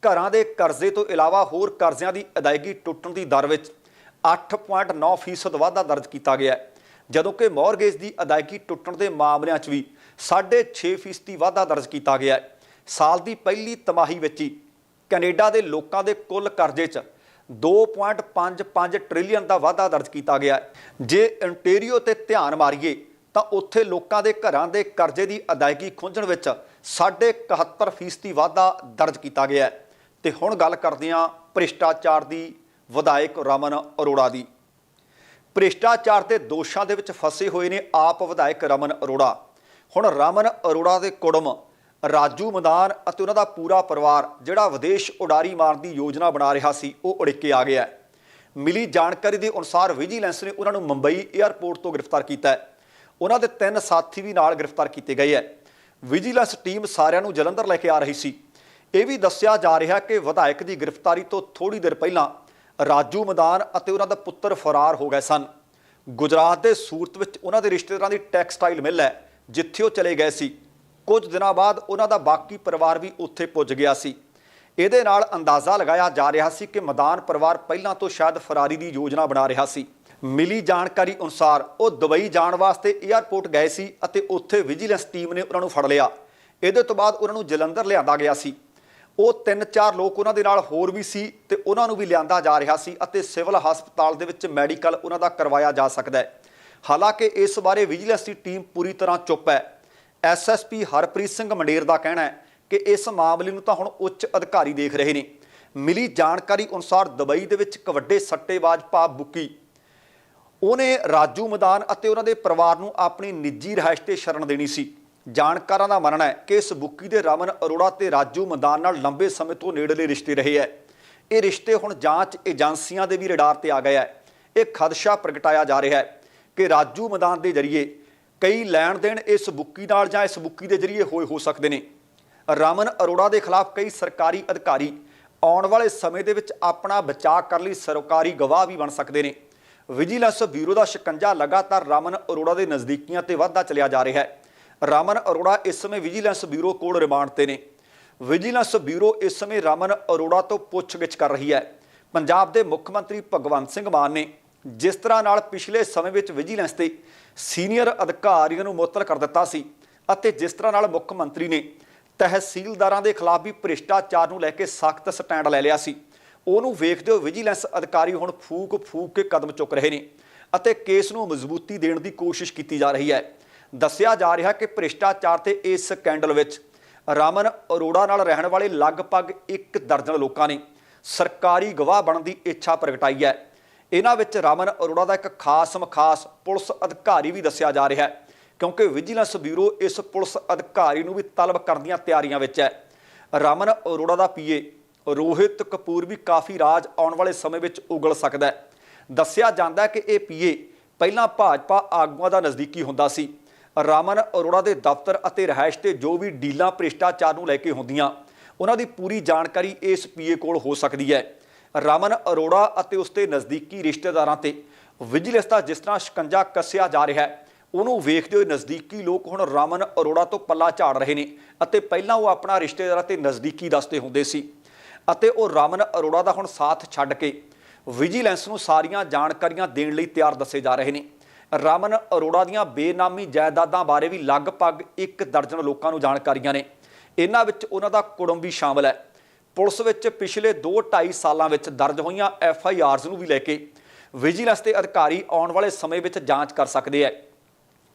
Speaker 1: ਘਰਾਂ ਦੇ ਕਰਜ਼ੇ ਤੋਂ ਇਲਾਵਾ ਹੋਰ ਕਰਜ਼ਿਆਂ ਦੀ ਅਦਾਇਗੀ ਟੁੱਟਣ ਦੀ ਦਰ ਵਿੱਚ 8.9% ਵਾਧਾ ਦਰਜ ਕੀਤਾ ਗਿਆ ਹੈ ਜਦੋਂ ਕਿ ਮੌਰਗੇਜ ਦੀ ਅਦਾਇਗੀ ਟੁੱਟਣ ਦੇ ਮਾਮਲਿਆਂ 'ਚ ਵੀ 6.5% ਵਾਧਾ ਦਰਜ ਕੀਤਾ ਗਿਆ ਹੈ ਸਾਲ ਦੀ ਪਹਿਲੀ ਤਿਮਾਹੀ ਵਿੱਚ ਹੀ ਕੈਨੇਡਾ ਦੇ ਲੋਕਾਂ ਦੇ ਕੁੱਲ ਕਰਜ਼ੇ 'ਚ 2.55 ਟ੍ਰਿਲੀਅਨ ਦਾ ਵਾਧਾ ਦਰਜ ਕੀਤਾ ਗਿਆ ਹੈ ਜੇ ਇੰਟੀਰੀਓ ਤੇ ਧਿਆਨ ਮਾਰੀਏ ਤਾਂ ਉੱਥੇ ਲੋਕਾਂ ਦੇ ਘਰਾਂ ਦੇ ਕਰਜ਼ੇ ਦੀ ਅਦਾਇਗੀ ਖੁੰਝਣ ਵਿੱਚ 71% ਵਾਧਾ ਦਰਜ ਕੀਤਾ ਗਿਆ ਹੈ ਤੇ ਹੁਣ ਗੱਲ ਕਰਦੇ ਹਾਂ ਭ੍ਰਿਸ਼ਟਾਚਾਰ ਦੀ ਵਿਧਾਇਕ ਰਮਨ ਅਰੋੜਾ ਦੀ ਭ੍ਰਿਸ਼ਟਾਚਾਰ ਤੇ ਦੋਸ਼ਾਂ ਦੇ ਵਿੱਚ ਫਸੇ ਹੋਏ ਨੇ ਆਪ ਵਿਧਾਇਕ ਰਮਨ ਅਰੋੜਾ ਹੁਣ ਰਮਨ ਅਰੋੜਾ ਦੇ ਕੁੜਮ ਰਾਜੂ ਮਦਾਨ ਅਤੇ ਉਹਨਾਂ ਦਾ ਪੂਰਾ ਪਰਿਵਾਰ ਜਿਹੜਾ ਵਿਦੇਸ਼ ਉਡਾਰੀ ਮਾਰਨ ਦੀ ਯੋਜਨਾ ਬਣਾ ਰਿਹਾ ਸੀ ਉਹ ਉੜਿੱਕੇ ਆ ਗਿਆ ਹੈ ਮਿਲੀ ਜਾਣਕਾਰੀ ਦੇ ਅਨੁਸਾਰ ਵਿਜੀਲੈਂਸ ਨੇ ਉਹਨਾਂ ਨੂੰ ਮੁੰਬਈ 에ਅਰਪੋਰਟ ਤੋਂ ਗ੍ਰਿਫਤਾਰ ਕੀਤਾ ਹੈ ਉਹਨਾਂ ਦੇ ਤਿੰਨ ਸਾਥੀ ਵੀ ਨਾਲ ਗ੍ਰਿਫਤਾਰ ਕੀਤੇ ਗਏ ਹੈ ਵਿਜੀਲੈਂਸ ਟੀਮ ਸਾਰਿਆਂ ਨੂੰ ਜਲੰਧਰ ਲੈ ਕੇ ਆ ਰਹੀ ਸੀ ਇਹ ਵੀ ਦੱਸਿਆ ਜਾ ਰਿਹਾ ਕਿ ਵਿਧਾਇਕ ਦੀ ਗ੍ਰਿਫਤਾਰੀ ਤੋਂ ਥੋੜੀ ਦੇਰ ਪਹਿਲਾਂ ਰਾਜੂ ਮਦਾਨ ਅਤੇ ਉਹਨਾਂ ਦਾ ਪੁੱਤਰ ਫਰਾਰ ਹੋ ਗਏ ਸਨ ਗੁਜਰਾਤ ਦੇ ਸੂਰਤ ਵਿੱਚ ਉਹਨਾਂ ਦੇ ਰਿਸ਼ਤੇਦਾਰਾਂ ਦੀ ਟੈਕਸਟਾਈਲ ਮਿਲ ਹੈ ਜਿੱਥੇ ਉਹ ਚਲੇ ਗਏ ਸੀ ਕੁਝ ਦਿਨਾਂ ਬਾਅਦ ਉਹਨਾਂ ਦਾ ਬਾਕੀ ਪਰਿਵਾਰ ਵੀ ਉੱਥੇ ਪੁੱਜ ਗਿਆ ਸੀ ਇਹਦੇ ਨਾਲ ਅੰਦਾਜ਼ਾ ਲਗਾਇਆ ਜਾ ਰਿਹਾ ਸੀ ਕਿ ਮਦਾਨ ਪਰਿਵਾਰ ਪਹਿਲਾਂ ਤੋਂ ਸ਼ਾਇਦ ਫਰਾਰੀ ਦੀ ਯੋਜਨਾ ਬਣਾ ਰਿਹਾ ਸੀ ਮਿਲੀ ਜਾਣਕਾਰੀ ਅਨੁਸਾਰ ਉਹ ਦੁਬਈ ਜਾਣ ਵਾਸਤੇ 에ਅਰਪੋਰਟ ਗਏ ਸੀ ਅਤੇ ਉੱਥੇ ਵਿਜੀਲੈਂਸ ਟੀਮ ਨੇ ਉਹਨਾਂ ਨੂੰ ਫੜ ਲਿਆ ਇਹਦੇ ਤੋਂ ਬਾਅਦ ਉਹਨਾਂ ਨੂੰ ਜਲੰਧਰ ਲਿਆਂਦਾ ਗਿਆ ਸੀ ਉਹ ਤਿੰਨ ਚਾਰ ਲੋਕ ਉਹਨਾਂ ਦੇ ਨਾਲ ਹੋਰ ਵੀ ਸੀ ਤੇ ਉਹਨਾਂ ਨੂੰ ਵੀ ਲਿਆਂਦਾ ਜਾ ਰਿਹਾ ਸੀ ਅਤੇ ਸਿਵਲ ਹਸਪਤਾਲ ਦੇ ਵਿੱਚ ਮੈਡੀਕਲ ਉਹਨਾਂ ਦਾ ਕਰਵਾਇਆ ਜਾ ਸਕਦਾ ਹੈ ਹਾਲਾਂਕਿ ਇਸ ਬਾਰੇ ਵਿਜੀਲੈਂਸ ਦੀ ਟੀਮ ਪੂਰੀ ਤਰ੍ਹਾਂ ਚੁੱਪ ਹੈ ਐਸਐਸਪੀ ਹਰਪ੍ਰੀਤ ਸਿੰਘ ਮੰਡੇਰ ਦਾ ਕਹਿਣਾ ਹੈ ਕਿ ਇਸ ਮਾਮਲੇ ਨੂੰ ਤਾਂ ਹੁਣ ਉੱਚ ਅਧਿਕਾਰੀ ਦੇਖ ਰਹੇ ਨੇ ਮਿਲੀ ਜਾਣਕਾਰੀ ਅਨੁਸਾਰ ਦੁਬਈ ਦੇ ਵਿੱਚ ਇੱਕ ਵੱਡੇ ਸੱਟੇਬਾਜ਼ ਪਾ ਬੁੱਕੀ ਉਹਨੇ ਰਾਜੂ ਮੈਦਾਨ ਅਤੇ ਉਹਨਾਂ ਦੇ ਪਰਿਵਾਰ ਨੂੰ ਆਪਣੀ ਨਿੱਜੀ ਰਹਿائش ਤੇ ਸ਼ਰਨ ਦੇਣੀ ਸੀ ਜਾਣਕਾਰਾਂ ਦਾ ਮੰਨਣਾ ਹੈ ਕਿ ਇਸ ਬੁੱਕੀ ਦੇ ਰਮਨ ਅਰੋੜਾ ਤੇ ਰਾਜੂ ਮੰਦਾਨ ਨਾਲ ਲੰਬੇ ਸਮੇਂ ਤੋਂ ਨੇੜਲੇ ਰਿਸ਼ਤੇ ਰਹੇ ਹੈ ਇਹ ਰਿਸ਼ਤੇ ਹੁਣ ਜਾਂਚ ਏਜੰਸੀਆਂ ਦੇ ਵੀ ਰਡਾਰ ਤੇ ਆ ਗਏ ਹੈ ਇਹ ਖਦਸ਼ਾ ਪ੍ਰਗਟਾਇਆ ਜਾ ਰਿਹਾ ਹੈ ਕਿ ਰਾਜੂ ਮੰਦਾਨ ਦੇ ਜ਼ਰੀਏ ਕਈ ਲੈਣ ਦੇਣ ਇਸ ਬੁੱਕੀ ਨਾਲ ਜਾਂ ਇਸ ਬੁੱਕੀ ਦੇ ਜ਼ਰੀਏ ਹੋਏ ਹੋ ਸਕਦੇ ਨੇ ਰਮਨ ਅਰੋੜਾ ਦੇ ਖਿਲਾਫ ਕਈ ਸਰਕਾਰੀ ਅਧਿਕਾਰੀ ਆਉਣ ਵਾਲੇ ਸਮੇਂ ਦੇ ਵਿੱਚ ਆਪਣਾ ਬਚਾਅ ਕਰਨ ਲਈ ਸਰਕਾਰੀ ਗਵਾਹ ਵੀ ਬਣ ਸਕਦੇ ਨੇ ਵਿਜੀਲੈਂਸ ਬਿਊਰੋ ਦਾ ਸ਼ਿਕੰਜਾ ਲਗਾਤਾਰ ਰਮਨ ਅਰੋੜਾ ਦੇ ਨਜ਼ਦੀਕੀਆਂ ਤੇ ਵਧਦਾ ਚੱਲਿਆ ਜਾ ਰਿਹਾ ਹੈ ਰਮਨ ਅਰੋੜਾ ਇਸ ਸਮੇਂ ਵਿਜੀਲੈਂਸ ਬਿਊਰੋ ਕੋਲ ਰਿਮਾਂਡ ਤੇ ਨੇ ਵਿਜੀਲੈਂਸ ਬਿਊਰੋ ਇਸ ਸਮੇਂ ਰਮਨ ਅਰੋੜਾ ਤੋਂ ਪੁੱਛਗਿੱਛ ਕਰ ਰਹੀ ਹੈ ਪੰਜਾਬ ਦੇ ਮੁੱਖ ਮੰਤਰੀ ਭਗਵੰਤ ਸਿੰਘ ਮਾਨ ਨੇ ਜਿਸ ਤਰ੍ਹਾਂ ਨਾਲ ਪਿਛਲੇ ਸਮੇਂ ਵਿੱਚ ਵਿਜੀਲੈਂਸ ਤੇ ਸੀਨੀਅਰ ਅਧਿਕਾਰੀਆਂ ਨੂੰ ਮੁਅੱਤਲ ਕਰ ਦਿੱਤਾ ਸੀ ਅਤੇ ਜਿਸ ਤਰ੍ਹਾਂ ਨਾਲ ਮੁੱਖ ਮੰਤਰੀ ਨੇ ਤਹਿਸੀਲਦਾਰਾਂ ਦੇ ਖਿਲਾਫ ਵੀ ਭ੍ਰਿਸ਼ਟਾਚਾਰ ਨੂੰ ਲੈ ਕੇ ਸਖਤ ਸਟੈਂਡ ਲੈ ਲਿਆ ਸੀ ਉਹਨੂੰ ਵੇਖਦੇ ਹੋਏ ਵਿਜੀਲੈਂਸ ਅਧਿਕਾਰੀ ਹੁਣ ਫੂਕ ਫੂਕ ਕੇ ਕਦਮ ਚੁੱਕ ਰਹੇ ਨੇ ਅਤੇ ਕੇਸ ਨੂੰ ਮਜ਼ਬੂਤੀ ਦੇਣ ਦੀ ਕੋਸ਼ਿਸ਼ ਕੀਤੀ ਜਾ ਰਹੀ ਹੈ ਦੱਸਿਆ ਜਾ ਰਿਹਾ ਕਿ ਭ੍ਰਿਸ਼ਟਾਚਾਰ ਤੇ ਇਸ ਸਕੈਂਡਲ ਵਿੱਚ ਰਾਮਨ ਅਰੋੜਾ ਨਾਲ ਰਹਿਣ ਵਾਲੇ ਲਗਭਗ 1 ਦਰਜਨ ਲੋਕਾਂ ਨੇ ਸਰਕਾਰੀ ਗਵਾਹ ਬਣਨ ਦੀ ਇੱਛਾ ਪ੍ਰਗਟਾਈ ਹੈ ਇਹਨਾਂ ਵਿੱਚ ਰਾਮਨ ਅਰੋੜਾ ਦਾ ਇੱਕ ਖਾਸ ਮਖਾਸ ਪੁਲਿਸ ਅਧਿਕਾਰੀ ਵੀ ਦੱਸਿਆ ਜਾ ਰਿਹਾ ਹੈ ਕਿਉਂਕਿ ਵਿਜੀਲੈਂਸ ਬਿਊਰੋ ਇਸ ਪੁਲਿਸ ਅਧਿਕਾਰੀ ਨੂੰ ਵੀ ਤਲਬ ਕਰਨ ਦੀਆਂ ਤਿਆਰੀਆਂ ਵਿੱਚ ਹੈ ਰਾਮਨ ਅਰੋੜਾ ਦਾ ਪੀਏ ਰੋਹਿਤ ਕਪੂਰ ਵੀ ਕਾਫੀ ਰਾਜ ਆਉਣ ਵਾਲੇ ਸਮੇਂ ਵਿੱਚ ਉਗਲ ਸਕਦਾ ਹੈ ਦੱਸਿਆ ਜਾਂਦਾ ਹੈ ਕਿ ਇਹ ਪੀਏ ਪਹਿਲਾਂ ਭਾਜਪਾ ਆਗੂਆਂ ਦਾ ਨਜ਼ਦੀਕੀ ਹੁੰਦਾ ਸੀ ਰਾਮਨ ਅਰੋੜਾ ਦੇ ਦਫ਼ਤਰ ਅਤੇ ਰਹਿائش ਤੇ ਜੋ ਵੀ ਡੀਲਾਂ ਭ੍ਰਿਸ਼ਟਾਚਾਰ ਨੂੰ ਲੈ ਕੇ ਹੁੰਦੀਆਂ ਉਹਨਾਂ ਦੀ ਪੂਰੀ ਜਾਣਕਾਰੀ ਇਸ ਪੀਏ ਕੋਲ ਹੋ ਸਕਦੀ ਹੈ ਰਾਮਨ ਅਰੋੜਾ ਅਤੇ ਦੇ ਨਜ਼ਦੀਕੀ ਰਿਸ਼ਤੇਦਾਰਾਂ ਤੇ ਵਿਜੀਲੈਂਸ ਦਾ ਜਿਸ ਤਰ੍ਹਾਂ ਸ਼ਿਕੰਜਾ ਕੱਸਿਆ ਜਾ ਰਿਹਾ ਹੈ ਉਹਨੂੰ ਵੇਖਦੇ ਹੋਏ ਨਜ਼ਦੀਕੀ ਲੋਕ ਹੁਣ ਰਾਮਨ ਅਰੋੜਾ ਤੋਂ ਪੱਲਾ ਝਾੜ ਰਹੇ ਨੇ ਅਤੇ ਪਹਿਲਾਂ ਉਹ ਆਪਣਾ ਰਿਸ਼ਤੇਦਾਰਾਂ ਤੇ ਨਜ਼ਦੀਕੀ ਦੱਸਦੇ ਹੁੰਦੇ ਸੀ ਅਤੇ ਉਹ ਰਾਮਨ ਅਰੋੜਾ ਦਾ ਹੁਣ ਸਾਥ ਛੱਡ ਕੇ ਵਿਜੀਲੈਂਸ ਨੂੰ ਸਾਰੀਆਂ ਜਾਣਕਾਰੀਆਂ ਦੇਣ ਲਈ ਤਿਆਰ ਦੱਸੇ ਜਾ ਰਹੇ ਨੇ ਰਾਮਨ ਅਰੋੜਾ ਦੀਆਂ ਬੇਨਾਮੀ ਜਾਇਦਾਦਾਂ ਬਾਰੇ ਵੀ ਲਗਭਗ 1 ਦਰਜਨ ਲੋਕਾਂ ਨੂੰ ਜਾਣਕਾਰੀਆਂ ਨੇ ਇਹਨਾਂ ਵਿੱਚ ਉਹਨਾਂ ਦਾ ਕੁੜਮ ਵੀ ਸ਼ਾਮਲ ਹੈ ਪੁਲਿਸ ਵਿੱਚ ਪਿਛਲੇ 2-2.5 ਸਾਲਾਂ ਵਿੱਚ ਦਰਜ ਹੋਈਆਂ ਐਫ ਆਈ ਆਰਸ ਨੂੰ ਵੀ ਲੈ ਕੇ ਵਿਜੀਲੈਂਸ ਦੇ ਅਧਿਕਾਰੀ ਆਉਣ ਵਾਲੇ ਸਮੇਂ ਵਿੱਚ ਜਾਂਚ ਕਰ ਸਕਦੇ ਆ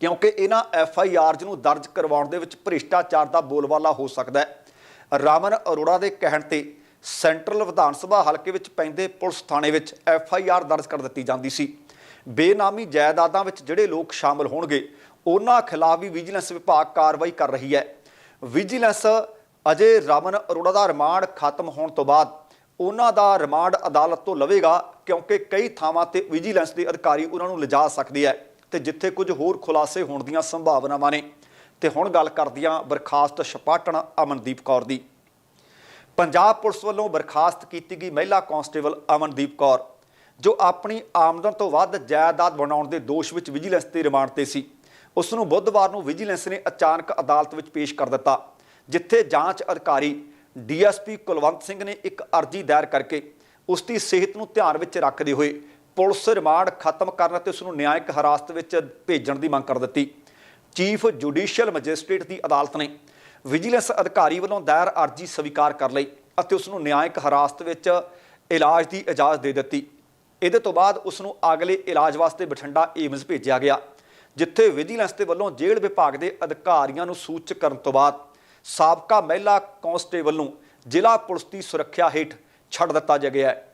Speaker 1: ਕਿਉਂਕਿ ਇਹਨਾਂ ਐਫ ਆਈ ਆਰਸ ਨੂੰ ਦਰਜ ਕਰਵਾਉਣ ਦੇ ਵਿੱਚ ਭ੍ਰਿਸ਼ਟਾਚਾਰ ਦਾ ਬੋਲਬਾਲਾ ਹੋ ਸਕਦਾ ਹੈ ਰਾਮਨ ਅਰੋੜਾ ਦੇ ਕਹਿਣ ਤੇ ਸੈਂਟਰਲ ਵਿਧਾਨ ਸਭਾ ਹਲਕੇ ਵਿੱਚ ਪੈਂਦੇ ਪੁਲਿਸ ਥਾਣੇ ਵਿੱਚ ਐਫ ਆਈ ਆਰ ਦਰਜ ਕਰ ਦਿੱਤੀ ਜਾਂਦੀ ਸੀ ਬੇਨਾਮੀ ਜਾਇਦਾਦਾਂ ਵਿੱਚ ਜਿਹੜੇ ਲੋਕ ਸ਼ਾਮਲ ਹੋਣਗੇ ਉਹਨਾਂ ਖਿਲਾਫ ਵੀ ਵਿਜੀਲੈਂਸ ਵਿਭਾਗ ਕਾਰਵਾਈ ਕਰ ਰਹੀ ਹੈ ਵਿਜੀਲੈਂਸ ਅਜੇ ਰਮਨ ਅਰੋੜਾ ਦਾ ਰਿਮਾਂਡ ਖਤਮ ਹੋਣ ਤੋਂ ਬਾਅਦ ਉਹਨਾਂ ਦਾ ਰਿਮਾਂਡ ਅਦਾਲਤ ਤੋਂ ਲਵੇਗਾ ਕਿਉਂਕਿ ਕਈ ਥਾਵਾਂ ਤੇ ਵਿਜੀਲੈਂਸ ਦੇ ਅਧਿਕਾਰੀ ਉਹਨਾਂ ਨੂੰ ਲਿਜਾ ਸਕਦੇ ਹੈ ਤੇ ਜਿੱਥੇ ਕੁਝ ਹੋਰ ਖੁਲਾਸੇ ਹੋਣ ਦੀਆਂ ਸੰਭਾਵਨਾਵਾਂ ਨੇ ਤੇ ਹੁਣ ਗੱਲ ਕਰਦੀਆਂ ਬਰਖਾਸਤ ਛਪਾਟਣ ਅਮਨਦੀਪ ਕੌਰ ਦੀ ਪੰਜਾਬ ਪੁਲਿਸ ਵੱਲੋਂ ਬਰਖਾਸਤ ਕੀਤੀ ਗਈ ਮਹਿਲਾ ਕਾਂਸਟੇਬਲ ਅਮਨਦੀਪ ਕੌਰ ਜੋ ਆਪਣੀ ਆਮਦਨ ਤੋਂ ਵੱਧ ਜਾਇਦਾਦ ਬਣਾਉਣ ਦੇ ਦੋਸ਼ ਵਿੱਚ ਵਿਜੀਲੈਂਸ ਤੇ ਰਿਮਾਂਡ ਤੇ ਸੀ ਉਸ ਨੂੰ ਬੁੱਧਵਾਰ ਨੂੰ ਵਿਜੀਲੈਂਸ ਨੇ ਅਚਾਨਕ ਅਦਾਲਤ ਵਿੱਚ ਪੇਸ਼ ਕਰ ਦਿੱਤਾ ਜਿੱਥੇ ਜਾਂਚ ਅਧਿਕਾਰੀ ਡੀਐਸਪੀ ਕੁਲਵੰਤ ਸਿੰਘ ਨੇ ਇੱਕ ਅਰਜ਼ੀ ਦਾਇਰ ਕਰਕੇ ਉਸ ਦੀ ਸਿਹਤ ਨੂੰ ਧਿਆਨ ਵਿੱਚ ਰੱਖਦੇ ਹੋਏ ਪੁਲਿਸ ਰਿਮਾਂਡ ਖਤਮ ਕਰਨ ਅਤੇ ਉਸ ਨੂੰ ਨਿਆਂਇਕ ਹਰਾਸਤ ਵਿੱਚ ਭੇਜਣ ਦੀ ਮੰਗ ਕਰ ਦਿੱਤੀ ਚੀਫ ਜੁਡੀਸ਼ੀਅਲ ਮੈਜਿਸਟ੍ਰੇਟ ਦੀ ਅਦਾਲਤ ਨੇ ਵਿਜੀਲੈਂਸ ਅਧਿਕਾਰੀ ਵੱਲੋਂ ਦਾਇਰ ਅਰਜ਼ੀ ਸਵੀਕਾਰ ਕਰ ਲਈ ਅਤੇ ਉਸ ਨੂੰ ਨਿਆਂਇਕ ਹਰਾਸਤ ਵਿੱਚ ਇਲਾਜ ਦੀ ਇਜਾਜ਼ਤ ਦੇ ਦਿੱਤੀ ਇਹਦੇ ਤੋਂ ਬਾਅਦ ਉਸ ਨੂੰ ਅਗਲੇ ਇਲਾਜ ਵਾਸਤੇ ਬਠਿੰਡਾ ਏਮਜ਼ ਭੇਜਿਆ ਗਿਆ ਜਿੱਥੇ ਵਿਜੀਲੈਂਸ ਦੇ ਵੱਲੋਂ ਜੇਲ੍ਹ ਵਿਭਾਗ ਦੇ ਅਧਿਕਾਰੀਆਂ ਨੂੰ ਸੂਚਿਤ ਕਰਨ ਤੋਂ ਬਾਅਦ ਸਾਬਕਾ ਮਹਿਲਾ ਕਾਂਸਟੇਬਲ ਨੂੰ ਜ਼ਿਲ੍ਹਾ ਪੁਲਿਸ ਦੀ ਸੁਰੱਖਿਆ ਹੇਠ ਛੱਡ ਦਿੱਤਾ ਗਿਆ ਹੈ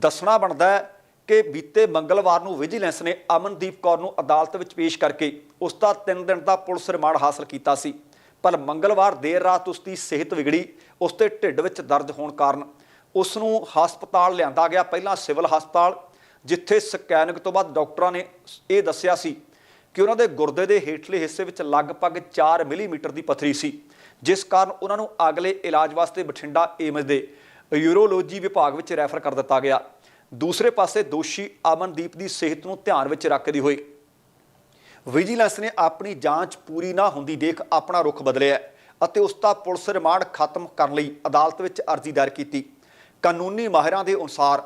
Speaker 1: ਦੱਸਣਾ ਬਣਦਾ ਹੈ ਕਿ ਬੀਤੇ ਮੰਗਲਵਾਰ ਨੂੰ ਵਿਜੀਲੈਂਸ ਨੇ ਅਮਨਦੀਪ ਕੌਰ ਨੂੰ ਅਦਾਲਤ ਵਿੱਚ ਪੇਸ਼ ਕਰਕੇ ਉਸ ਦਾ 3 ਦਿਨ ਦਾ ਪੁਲਿਸ ਰਿਮਾਂਡ ਹਾਸਲ ਕੀਤਾ ਸੀ ਪਰ ਮੰਗਲਵਾਰ ਦੇਰ ਰਾਤ ਉਸ ਦੀ ਸਿਹਤ ਵਿਗੜੀ ਉਸ ਦੇ ਢਿੱਡ ਵਿੱਚ ਦਰਦ ਹੋਣ ਕਾਰਨ ਉਸ ਨੂੰ ਹਸਪਤਾਲ ਲਿਆਂਦਾ ਗਿਆ ਪਹਿਲਾਂ ਸਿਵਲ ਹਸਪਤਾਲ ਜਿੱਥੇ ਸਕੈਨਿੰਗ ਤੋਂ ਬਾਅਦ ਡਾਕਟਰਾਂ ਨੇ ਇਹ ਦੱਸਿਆ ਸੀ ਕਿ ਉਹਨਾਂ ਦੇ ਗੁਰਦੇ ਦੇ ਹੇਠਲੇ ਹਿੱਸੇ ਵਿੱਚ ਲਗਭਗ 4 ਮਿਲੀਮੀਟਰ ਦੀ ਪਥਰੀ ਸੀ ਜਿਸ ਕਾਰਨ ਉਹਨਾਂ ਨੂੰ ਅਗਲੇ ਇਲਾਜ ਵਾਸਤੇ ਬਠਿੰਡਾ ਏਮਜ਼ ਦੇ ਯੂਰੋਲੋਜੀ ਵਿਭਾਗ ਵਿੱਚ ਰੈਫਰ ਕਰ ਦਿੱਤਾ ਗਿਆ ਦੂਸਰੇ ਪਾਸੇ ਦੋਸ਼ੀ ਅਮਨਦੀਪ ਦੀ ਸਿਹਤ ਨੂੰ ਧਿਆਨ ਵਿੱਚ ਰੱਖਦੀ ਹੋਈ ਵਿਜੀਲੈਂਸ ਨੇ ਆਪਣੀ ਜਾਂਚ ਪੂਰੀ ਨਾ ਹੁੰਦੀ ਦੇਖ ਆਪਣਾ ਰੁਖ ਬਦਲਿਆ ਅਤੇ ਉਸ ਦਾ ਪੁਲਿਸ ਰਿਮਾਂਡ ਖਤਮ ਕਰਨ ਲਈ ਅਦਾਲਤ ਵਿੱਚ ਅਰਜ਼ੀ ਦਾਇਰ ਕੀਤੀ ਕਾਨੂੰਨੀ ਮਾਹਿਰਾਂ ਦੇ ਅਨੁਸਾਰ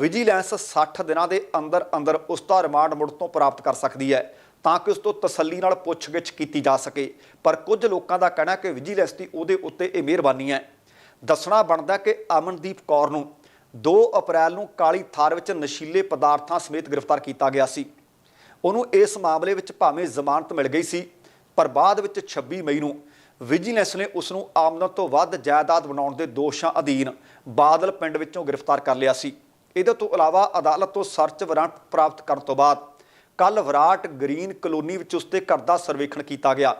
Speaker 1: ਵਿਜੀਲੈਂਸ 60 ਦਿਨਾਂ ਦੇ ਅੰਦਰ ਅੰਦਰ ਉਸ ਦਾ ਰਿਮਾਂਡ ਮੁੜ ਤੋਂ ਪ੍ਰਾਪਤ ਕਰ ਸਕਦੀ ਹੈ ਤਾਂ ਕਿ ਉਸ ਤੋਂ ਤਸੱਲੀ ਨਾਲ ਪੁੱਛਗਿੱਛ ਕੀਤੀ ਜਾ ਸਕੇ ਪਰ ਕੁਝ ਲੋਕਾਂ ਦਾ ਕਹਿਣਾ ਕਿ ਵਿਜੀਲੈਂਸ ਦੀ ਉਹਦੇ ਉੱਤੇ ਇਹ ਮਿਹਰਬਾਨੀ ਹੈ ਦੱਸਣਾ ਬਣਦਾ ਕਿ ਅਮਨਦੀਪ ਕੌਰ ਨੂੰ 2 ਅਪ੍ਰੈਲ ਨੂੰ ਕਾਲੀ ਥਾਰ ਵਿੱਚ ਨਸ਼ੀਲੇ ਪਦਾਰਥਾਂ ਸਮੇਤ ਗ੍ਰਿਫਤਾਰ ਕੀਤਾ ਗਿਆ ਸੀ ਉਹਨੂੰ ਇਸ ਮਾਮਲੇ ਵਿੱਚ ਭਾਵੇਂ ਜ਼ਮਾਨਤ ਮਿਲ ਗਈ ਸੀ ਪਰ ਬਾਅਦ ਵਿੱਚ 26 ਮਈ ਨੂੰ ਵਿਜੀਲੈਂਸ ਨੇ ਉਸ ਨੂੰ ਆਮਦਨ ਤੋਂ ਵੱਧ ਜਾਇਦਾਦ ਬਣਾਉਣ ਦੇ ਦੋਸ਼ਾਂ ਅਧੀਨ ਬਾਦਲ ਪਿੰਡ ਵਿੱਚੋਂ ਗ੍ਰਿਫਤਾਰ ਕਰ ਲਿਆ ਸੀ ਇਹਦੇ ਤੋਂ ਇਲਾਵਾ ਅਦਾਲਤ ਤੋਂ ਸਰਚ ਵਾਰੰਟ ਪ੍ਰਾਪਤ ਕਰਨ ਤੋਂ ਬਾਅਦ ਕੱਲ ਵਿਰਾਟ ਗ੍ਰੀਨ ਕਲੋਨੀ ਵਿੱਚ ਉਸ ਤੇ ਘਰ ਦਾ ਸਰਵੇਖਣ ਕੀਤਾ ਗਿਆ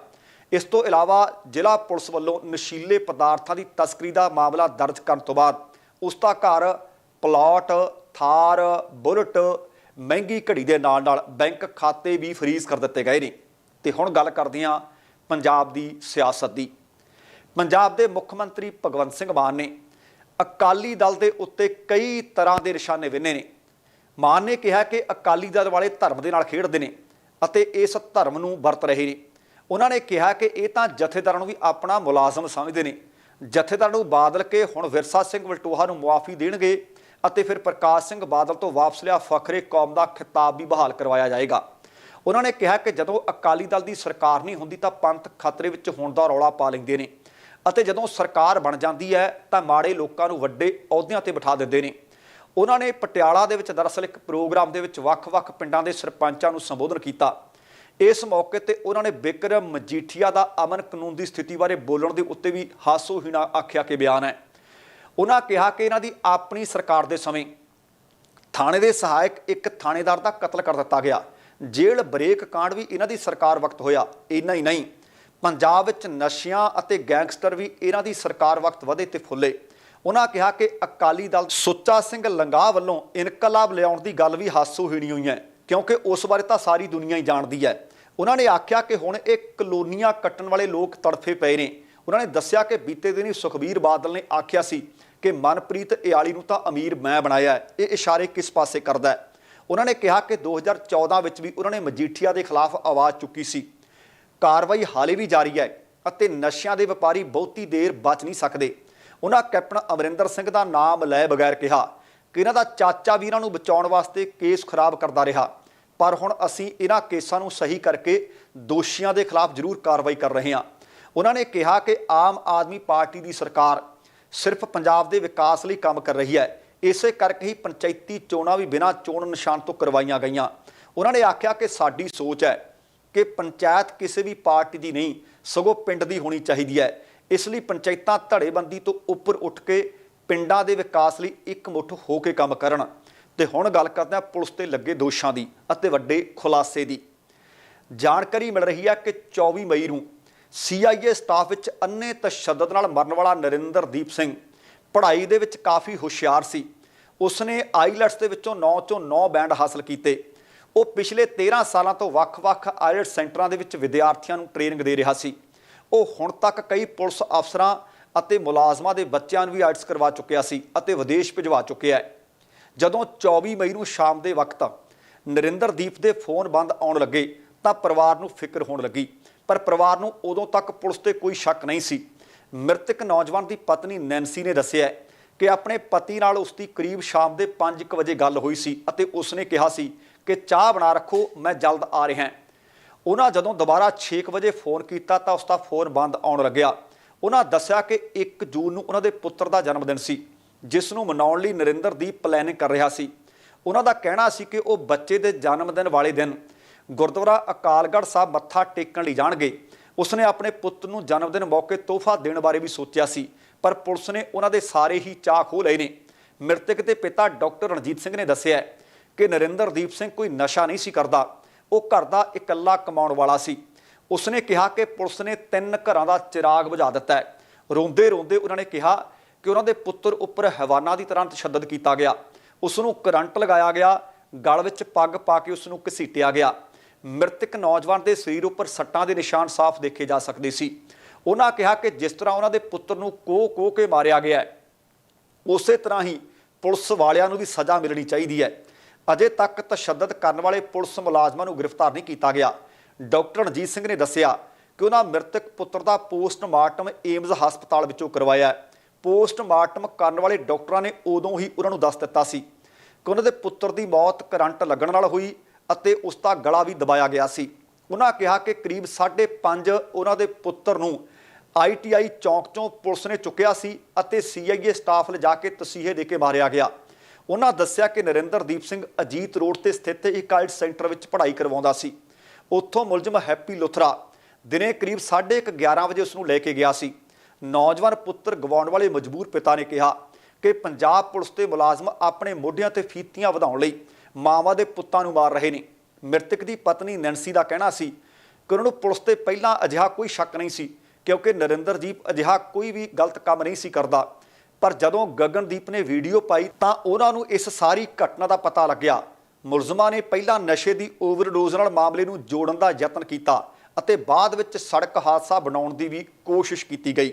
Speaker 1: ਇਸ ਤੋਂ ਇਲਾਵਾ ਜ਼ਿਲ੍ਹਾ ਪੁਲਿਸ ਵੱਲੋਂ ਨਸ਼ੀਲੇ ਪਦਾਰਥਾਂ ਦੀ ਤਸਕਰੀ ਦਾ ਮਾਮਲਾ ਦਰਜ ਕਰਨ ਤੋਂ ਬਾਅਦ ਉਸ ਦਾ ਘਰ ਪਲਾਟ ਥਾਰ ਬੁਲਟ ਮਹਿੰਗੀ ਘੜੀ ਦੇ ਨਾਲ ਨਾਲ ਬੈਂਕ ਖਾਤੇ ਵੀ ਫ੍ਰੀਜ਼ ਕਰ ਦਿੱਤੇ ਗਏ ਨੇ ਤੇ ਹੁਣ ਗੱਲ ਕਰਦੇ ਹਾਂ ਪੰਜਾਬ ਦੀ ਸਿਆਸਤ ਦੀ ਪੰਜਾਬ ਦੇ ਮੁੱਖ ਮੰਤਰੀ ਭਗਵੰਤ ਸਿੰਘ ਮਾਨ ਨੇ ਅਕਾਲੀ ਦਲ ਦੇ ਉੱਤੇ ਕਈ ਤਰ੍ਹਾਂ ਦੇ ਨਿਸ਼ਾਨੇ ਵਿੰਨੇ ਨੇ ਮਾਨ ਨੇ ਕਿਹਾ ਕਿ ਅਕਾਲੀ ਦਲ ਵਾਲੇ ਧਰਮ ਦੇ ਨਾਲ ਖੇਡਦੇ ਨੇ ਅਤੇ ਇਸ ਧਰਮ ਨੂੰ ਵਰਤ ਰਹੇ ਨੇ ਉਹਨਾਂ ਨੇ ਕਿਹਾ ਕਿ ਇਹ ਤਾਂ ਜਥੇਦਾਰਾਂ ਨੂੰ ਵੀ ਆਪਣਾ ਮੁਲਾਜ਼ਮ ਸਮਝਦੇ ਨੇ ਜਥੇਦਾਰ ਨੂੰ ਬਾਦਲ ਕੇ ਹੁਣ ਵਿਰਸਾ ਸਿੰਘ ਵਲਟੋਹਾ ਨੂੰ ਮੁਆਫੀ ਦੇਣਗੇ ਅਤੇ ਫਿਰ ਪ੍ਰਕਾਸ਼ ਸਿੰਘ ਬਾਦਲ ਤੋਂ ਵਾਪਸ ਲਿਆ ਫਖਰੇ ਕੌਮ ਦਾ ਖਿਤਾਬ ਵੀ ਬਹਾਲ ਕਰਵਾਇਆ ਜਾਏਗਾ ਉਹਨਾਂ ਨੇ ਕਿਹਾ ਕਿ ਜਦੋਂ ਅਕਾਲੀ ਦਲ ਦੀ ਸਰਕਾਰ ਨਹੀਂ ਹੁੰਦੀ ਤਾਂ ਪੰਥ ਖਤਰੇ ਵਿੱਚ ਹੋਣ ਦਾ ਰੌਲਾ ਪਾ ਲੈਂਦੇ ਨੇ ਅਤੇ ਜਦੋਂ ਸਰਕਾਰ ਬਣ ਜਾਂਦੀ ਹੈ ਤਾਂ ਮਾੜੇ ਲੋਕਾਂ ਨੂੰ ਵੱਡੇ ਅਹੁਦਿਆਂ ਤੇ ਬਿਠਾ ਦਿੰਦੇ ਨੇ ਉਹਨਾਂ ਨੇ ਪਟਿਆਲਾ ਦੇ ਵਿੱਚ ਦਰਅਸਲ ਇੱਕ ਪ੍ਰੋਗਰਾਮ ਦੇ ਵਿੱਚ ਵੱਖ-ਵੱਖ ਪਿੰਡਾਂ ਦੇ ਸਰਪੰਚਾਂ ਨੂੰ ਸੰਬੋਧਨ ਕੀਤਾ ਇਸ ਮੌਕੇ ਤੇ ਉਹਨਾਂ ਨੇ ਬਿਕਰਮ ਮਜੀਠੀਆ ਦਾ ਅਮਨ ਕਾਨੂੰਨ ਦੀ ਸਥਿਤੀ ਬਾਰੇ ਬੋਲਣ ਦੇ ਉੱਤੇ ਵੀ ਹਾਸੋਹੀਣਾ ਆਖਿਆ ਕਿ ਬਿਆਨ ਹੈ ਉਹਨਾਂ ਕਿਹਾ ਕਿ ਇਹਨਾਂ ਦੀ ਆਪਣੀ ਸਰਕਾਰ ਦੇ ਸਮੇਂ ਥਾਣੇ ਦੇ ਸਹਾਇਕ ਇੱਕ ਥਾਣੇਦਾਰ ਦਾ ਕਤਲ ਕਰ ਦਿੱਤਾ ਗਿਆ ਜੇਲ੍ਹ ਬ੍ਰੇਕ ਕਾਂਡ ਵੀ ਇਹਨਾਂ ਦੀ ਸਰਕਾਰ ਵਕਤ ਹੋਇਆ ਇੰਨਾ ਹੀ ਨਹੀਂ ਪੰਜਾਬ ਵਿੱਚ ਨਸ਼ਿਆਂ ਅਤੇ ਗੈਂਗਸਟਰ ਵੀ ਇਹਨਾਂ ਦੀ ਸਰਕਾਰ ਵਕਤ ਵਧੇ ਤੇ ਫੁੱਲੇ ਉਹਨਾਂ ਕਿਹਾ ਕਿ ਅਕਾਲੀ ਦਲ ਸੁੱਚਾ ਸਿੰਘ ਲੰਗਾਹ ਵੱਲੋਂ ਇਨਕਲਾਬ ਲਿਆਉਣ ਦੀ ਗੱਲ ਵੀ ਹੀਣੀ ਹੋਈ ਹੈ ਕਿਉਂਕਿ ਉਸ ਬਾਰੇ ਤਾਂ ਸਾਰੀ ਦੁਨੀਆ ਹੀ ਜਾਣਦੀ ਹੈ ਉਹਨਾਂ ਨੇ ਆਖਿਆ ਕਿ ਹੁਣ ਇਹ ਕਲੋਨੀਆਂ ਕੱਟਣ ਵਾਲੇ ਲੋਕ ਤੜਫੇ ਪਏ ਨੇ ਉਹਨਾਂ ਨੇ ਦੱਸਿਆ ਕਿ ਬੀਤੇ ਦਿਨੀ ਸੁਖਬੀਰ ਬਾਦਲ ਨੇ ਆਖਿਆ ਸੀ ਕਿ ਮਨਪ੍ਰੀਤ ਇਆਲੀ ਨੂੰ ਤਾਂ ਅਮੀਰ ਮੈਂ ਬਣਾਇਆ ਇਹ ਇਸ਼ਾਰੇ ਕਿਸ ਪਾਸੇ ਕਰਦਾ ਹੈ ਉਹਨਾਂ ਨੇ ਕਿਹਾ ਕਿ 2014 ਵਿੱਚ ਵੀ ਉਹਨਾਂ ਨੇ ਮਜੀਠੀਆ ਦੇ ਖਿਲਾਫ ਆਵਾਜ਼ ਚੁੱਕੀ ਸੀ ਕਾਰਵਾਈ ਹਾਲੇ ਵੀ ਜਾਰੀ ਹੈ ਅਤੇ ਨਸ਼ਿਆਂ ਦੇ ਵਪਾਰੀ ਬਹੁਤੀ ਦੇਰ ਬਚ ਨਹੀਂ ਸਕਦੇ ਉਹਨਾਂ ਕੈਪਟਨ ਅਮਰਿੰਦਰ ਸਿੰਘ ਦਾ ਨਾਮ ਲੈ ਬਗੈਰ ਕਿਹਾ ਕਿ ਇਹਨਾਂ ਦਾ ਚਾਚਾ ਵੀਰਾਂ ਨੂੰ ਬਚਾਉਣ ਵਾਸਤੇ ਕੇਸ ਖਰਾਬ ਕਰਦਾ ਰਿਹਾ ਪਰ ਹੁਣ ਅਸੀਂ ਇਹਨਾਂ ਕੇਸਾਂ ਨੂੰ ਸਹੀ ਕਰਕੇ ਦੋਸ਼ੀਆਂ ਦੇ ਖਿਲਾਫ ਜ਼ਰੂਰ ਕਾਰਵਾਈ ਕਰ ਰਹੇ ਹਾਂ ਉਹਨਾਂ ਨੇ ਕਿਹਾ ਕਿ ਆਮ ਆਦਮੀ ਪਾਰਟੀ ਦੀ ਸਰਕਾਰ ਸਿਰਫ ਪੰਜਾਬ ਦੇ ਵਿਕਾਸ ਲਈ ਕੰਮ ਕਰ ਰਹੀ ਹੈ ਇਸੇ ਕਰਕੇ ਹੀ ਪੰਚਾਇਤੀ ਚੋਣਾਂ ਵੀ ਬਿਨਾਂ ਚੋਣ ਨਿਸ਼ਾਨ ਤੋਂ ਕਰਵਾਈਆਂ ਗਈਆਂ ਉਹਨਾਂ ਨੇ ਆਖਿਆ ਕਿ ਸਾਡੀ ਸੋਚ ਹੈ ਕਿ ਪੰਚਾਇਤ ਕਿਸੇ ਵੀ ਪਾਰਟੀ ਦੀ ਨਹੀਂ ਸਗੋਂ ਪਿੰਡ ਦੀ ਹੋਣੀ ਚਾਹੀਦੀ ਹੈ ਇਸ ਲਈ ਪੰਚਾਇਤਾਂ ਧੜੇਬੰਦੀ ਤੋਂ ਉੱਪਰ ਉੱਠ ਕੇ ਪਿੰਡਾਂ ਦੇ ਵਿਕਾਸ ਲਈ ਇੱਕਮੁੱਠ ਹੋ ਕੇ ਕੰਮ ਕਰਨ ਤੇ ਹੁਣ ਗੱਲ ਕਰਦੇ ਹਾਂ ਪੁਲਿਸ ਤੇ ਲੱਗੇ ਦੋਸ਼ਾਂ ਦੀ ਅਤੇ ਵੱਡੇ ਖੁਲਾਸੇ ਦੀ ਜਾਣਕਾਰੀ ਮਿਲ ਰਹੀ ਹੈ ਕਿ 24 ਮਈ ਨੂੰ ਸੀਆਈਏ ਸਟਾਫ ਵਿੱਚ ਅੰਨੇ ਤਸ਼ੱਦਦ ਨਾਲ ਮਰਨ ਵਾਲਾ ਨਰਿੰਦਰਦੀਪ ਸਿੰਘ ਪੜ੍ਹਾਈ ਦੇ ਵਿੱਚ ਕਾਫੀ ਹੁਸ਼ਿਆਰ ਸੀ ਉਸਨੇ ਆਈਲਟਸ ਦੇ ਵਿੱਚੋਂ 9 ਚੋਂ 9 ਬੈਂਡ ਹਾਸਲ ਕੀਤੇ ਉਹ ਪਿਛਲੇ 13 ਸਾਲਾਂ ਤੋਂ ਵੱਖ-ਵੱਖ ਆਈਲਟਸ ਸੈਂਟਰਾਂ ਦੇ ਵਿੱਚ ਵਿਦਿਆਰਥੀਆਂ ਨੂੰ ਟ੍ਰੇਨਿੰਗ ਦੇ ਰਿਹਾ ਸੀ ਉਹ ਹੁਣ ਤੱਕ ਕਈ ਪੁਲਿਸ ਅਫਸਰਾਂ ਅਤੇ ਮੁਲਾਜ਼ਮਾਂ ਦੇ ਬੱਚਿਆਂ ਨੂੰ ਵੀ ਆਈਲਟਸ ਕਰਵਾ ਚੁੱਕਿਆ ਸੀ ਅਤੇ ਵਿਦੇਸ਼ ਭਿਜਵਾ ਚੁੱਕਿਆ ਹੈ ਜਦੋਂ 24 ਮਈ ਨੂੰ ਸ਼ਾਮ ਦੇ ਵਕਤ ਨਰਿੰਦਰਦੀਪ ਦੇ ਫੋਨ ਬੰਦ ਆਉਣ ਲੱਗੇ ਤਾਂ ਪਰਿਵਾਰ ਨੂੰ ਫਿਕਰ ਹੋਣ ਲੱਗੀ ਪਰ ਪਰਿਵਾਰ ਨੂੰ ਉਦੋਂ ਤੱਕ ਪੁਲਿਸ ਤੇ ਕੋਈ ਸ਼ੱਕ ਨਹੀਂ ਸੀ ਮ੍ਰਿਤਕ ਨੌਜਵਾਨ ਦੀ ਪਤਨੀ ਨੈਂਸੀ ਨੇ ਦੱਸਿਆ ਕਿ ਆਪਣੇ ਪਤੀ ਨਾਲ ਉਸ ਦੀ ਕਰੀਬ ਸ਼ਾਮ ਦੇ 5:00 ਵਜੇ ਗੱਲ ਹੋਈ ਸੀ ਅਤੇ ਉਸ ਨੇ ਕਿਹਾ ਸੀ ਕਿ ਚਾਹ ਬਣਾ ਰੱਖੋ ਮੈਂ ਜਲਦ ਆ ਰਿਹਾ ਉਹਨਾਂ ਜਦੋਂ ਦੁਬਾਰਾ 6 ਵਜੇ ਫੋਨ ਕੀਤਾ ਤਾਂ ਉਸ ਦਾ ਫੋਨ ਬੰਦ ਆਉਣ ਲੱਗਿਆ ਉਹਨਾਂ ਦੱਸਿਆ ਕਿ 1 ਜੂਨ ਨੂੰ ਉਹਨਾਂ ਦੇ ਪੁੱਤਰ ਦਾ ਜਨਮ ਦਿਨ ਸੀ ਜਿਸ ਨੂੰ ਮਨਾਉਣ ਲਈ ਨਰਿੰਦਰ ਦੀ ਪਲੈਨਿੰਗ ਕਰ ਰਿਹਾ ਸੀ ਉਹਨਾਂ ਦਾ ਕਹਿਣਾ ਸੀ ਕਿ ਉਹ ਬੱਚੇ ਦੇ ਜਨਮ ਦਿਨ ਵਾਲੇ ਦਿਨ ਗੁਰਦੁਆਰਾ ਅਕਾਲਗੜ੍ਹ ਸਾਹਿਬ ਮੱਥਾ ਟੇਕਣ ਲਈ ਜਾਣਗੇ ਉਸਨੇ ਆਪਣੇ ਪੁੱਤ ਨੂੰ ਜਨਮ ਦਿਨ ਮੌਕੇ ਤੋਹਫਾ ਦੇਣ ਬਾਰੇ ਵੀ ਸੋਚਿਆ ਸੀ ਪਰ ਪੁਲਿਸ ਨੇ ਉਹਨਾਂ ਦੇ ਸਾਰੇ ਹੀ ਚਾਹ ਖੋ ਲਏ ਨੇ ਮ੍ਰਿਤਕ ਦੇ ਪਿਤਾ ਡਾਕਟਰ ਰਣਜੀਤ ਸਿੰਘ ਨੇ ਦੱਸਿਆ ਕਿ ਨਰਿੰਦਰਦੀਪ ਸਿੰਘ ਕੋਈ ਨਸ਼ਾ ਨਹੀਂ ਸੀ ਕਰਦਾ ਉਹ ਘਰ ਦਾ ਇਕੱਲਾ ਕਮਾਉਣ ਵਾਲਾ ਸੀ ਉਸ ਨੇ ਕਿਹਾ ਕਿ ਪੁਲਿਸ ਨੇ ਤਿੰਨ ਘਰਾਂ ਦਾ ਚਿਰਾਗ ਬੁਝਾ ਦਿੱਤਾ ਰੋਂਦੇ ਰੋਂਦੇ ਉਹਨਾਂ ਨੇ ਕਿਹਾ ਕਿ ਉਹਨਾਂ ਦੇ ਪੁੱਤਰ ਉੱਪਰ ਹਵਾਨਾ ਦੀ ਤਰ੍ਹਾਂ ਤਸ਼ੱਦਦ ਕੀਤਾ ਗਿਆ ਉਸ ਨੂੰ ਕਰੰਟ ਲਗਾਇਆ ਗਿਆ ਗਲ ਵਿੱਚ ਪੱਗ ਪਾ ਕੇ ਉਸ ਨੂੰ ਘਸੀਟਿਆ ਗਿਆ ਮ੍ਰਿਤਕ ਨੌਜਵਾਨ ਦੇ ਸਰੀਰ ਉੱਪਰ ਸੱਟਾਂ ਦੇ ਨਿਸ਼ਾਨ ਸਾਫ਼ ਦੇਖੇ ਜਾ ਸਕਦੇ ਸੀ ਉਹਨਾਂ ਕਿਹਾ ਕਿ ਜਿਸ ਤਰ੍ਹਾਂ ਉਹਨਾਂ ਦੇ ਪੁੱਤਰ ਨੂੰ ਕੋ ਕੋ ਕੇ ਮਾਰਿਆ ਗਿਆ ਹੈ ਉਸੇ ਤਰ੍ਹਾਂ ਹੀ ਪੁਲਿਸ ਵਾਲਿਆਂ ਨੂੰ ਵੀ ਸਜ਼ਾ ਮਿਲਣੀ ਚਾਹੀਦੀ ਹੈ ਅਜੇ ਤੱਕ ਤਸ਼ੱਦਦ ਕਰਨ ਵਾਲੇ ਪੁਲਿਸ ਮੁਲਾਜ਼ਮਾਂ ਨੂੰ ਗ੍ਰਿਫਤਾਰ ਨਹੀਂ ਕੀਤਾ ਗਿਆ ਡਾਕਟਰ ਰਜੀਤ ਸਿੰਘ ਨੇ ਦੱਸਿਆ ਕਿ ਉਹਨਾਂ ਮ੍ਰਿਤਕ ਪੁੱਤਰ ਦਾ ਪੋਸਟਮਾਰਟਮ ਏਮਜ਼ ਹਸਪਤਾਲ ਵਿੱਚੋਂ ਕਰਵਾਇਆ ਪੋਸਟਮਾਰਟਮ ਕਰਨ ਵਾਲੇ ਡਾਕਟਰਾਂ ਨੇ ਉਦੋਂ ਹੀ ਉਹਨਾਂ ਨੂੰ ਦੱਸ ਦਿੱਤਾ ਸੀ ਕਿ ਉਹਨਾਂ ਦੇ ਪੁੱਤਰ ਦੀ ਮੌਤ ਕਰੰਟ ਲੱਗਣ ਨਾਲ ਹੋਈ ਅਤੇ ਉਸ ਦਾ ਗਲਾ ਵੀ ਦਬਾਇਆ ਗਿਆ ਸੀ ਉਹਨਾਂ ਕਿਹਾ ਕਿ ਕਰੀਬ 5:30 ਉਹਨਾਂ ਦੇ ਪੁੱਤਰ ਨੂੰ ਆਈਟੀਆਈ ਚੌਂਕ ਤੋਂ ਪੁਲਿਸ ਨੇ ਚੁੱਕਿਆ ਸੀ ਅਤੇ ਸੀਆਈਏ ਸਟਾਫ ਲਿਜਾ ਕੇ ਤਸੀਹੇ ਦੇ ਕੇ ਮਾਰਿਆ ਗਿਆ ਉਹਨਾਂ ਦੱਸਿਆ ਕਿ ਨਰਿੰਦਰਦੀਪ ਸਿੰਘ ਅਜੀਤ ਰੋਡ ਤੇ ਸਥਿਤ ਇੱਕ ਆਈਟ ਸੈਂਟਰ ਵਿੱਚ ਪੜ੍ਹਾਈ ਕਰਵਾਉਂਦਾ ਸੀ ਉੱਥੋਂ ਮੁਲਜ਼ਮ ਹੈਪੀ ਲੁਥਰਾ ਦਿਨੇ ਕਰੀਬ 11:30 ਵਜੇ ਉਸ ਨੂੰ ਲੈ ਕੇ ਗਿਆ ਸੀ ਨੌਜਵਾਨ ਪੁੱਤਰ ਗਵਾਉਣ ਵਾਲੇ ਮਜਬੂਰ ਪਿਤਾ ਨੇ ਕਿਹਾ ਕਿ ਪੰਜਾਬ ਪੁਲਿਸ ਦੇ ਮੁਲਾਜ਼ਮ ਆਪਣੇ ਮੋਢਿਆਂ ਤੇ ਫੀਤੀਆਂ ਵਧਾਉਣ ਲਈ ਮਾਵਾਂ ਦੇ ਪੁੱਤਾਂ ਨੂੰ ਮਾਰ ਰਹੇ ਨੇ ਮ੍ਰਿਤਕ ਦੀ ਪਤਨੀ ਨੈਂਸੀ ਦਾ ਕਹਿਣਾ ਸੀ ਕਿ ਉਹਨਾਂ ਨੂੰ ਪੁਲਿਸ ਤੇ ਪਹਿਲਾਂ ਅਜਿਹਾ ਕੋਈ ਸ਼ੱਕ ਨਹੀਂ ਸੀ ਕਿਉਂਕਿ ਨਰਿੰਦਰਜੀਤ ਅਜਿਹਾ ਕੋਈ ਵੀ ਗਲਤ ਕੰਮ ਨਹੀਂ ਸੀ ਕਰਦਾ ਪਰ ਜਦੋਂ ਗਗਨਦੀਪ ਨੇ ਵੀਡੀਓ ਪਾਈ ਤਾਂ ਉਹਨਾਂ ਨੂੰ ਇਸ ਸਾਰੀ ਘਟਨਾ ਦਾ ਪਤਾ ਲੱਗਿਆ ਮੁਲਜ਼ਮਾਂ ਨੇ ਪਹਿਲਾਂ ਨਸ਼ੇ ਦੀ ਓਵਰਡੋਜ਼ ਨਾਲ ਮਾਮਲੇ ਨੂੰ ਜੋੜਨ ਦਾ ਯਤਨ ਕੀਤਾ ਅਤੇ ਬਾਅਦ ਵਿੱਚ ਸੜਕ ਹਾਦਸਾ ਬਣਾਉਣ ਦੀ ਵੀ ਕੋਸ਼ਿਸ਼ ਕੀਤੀ ਗਈ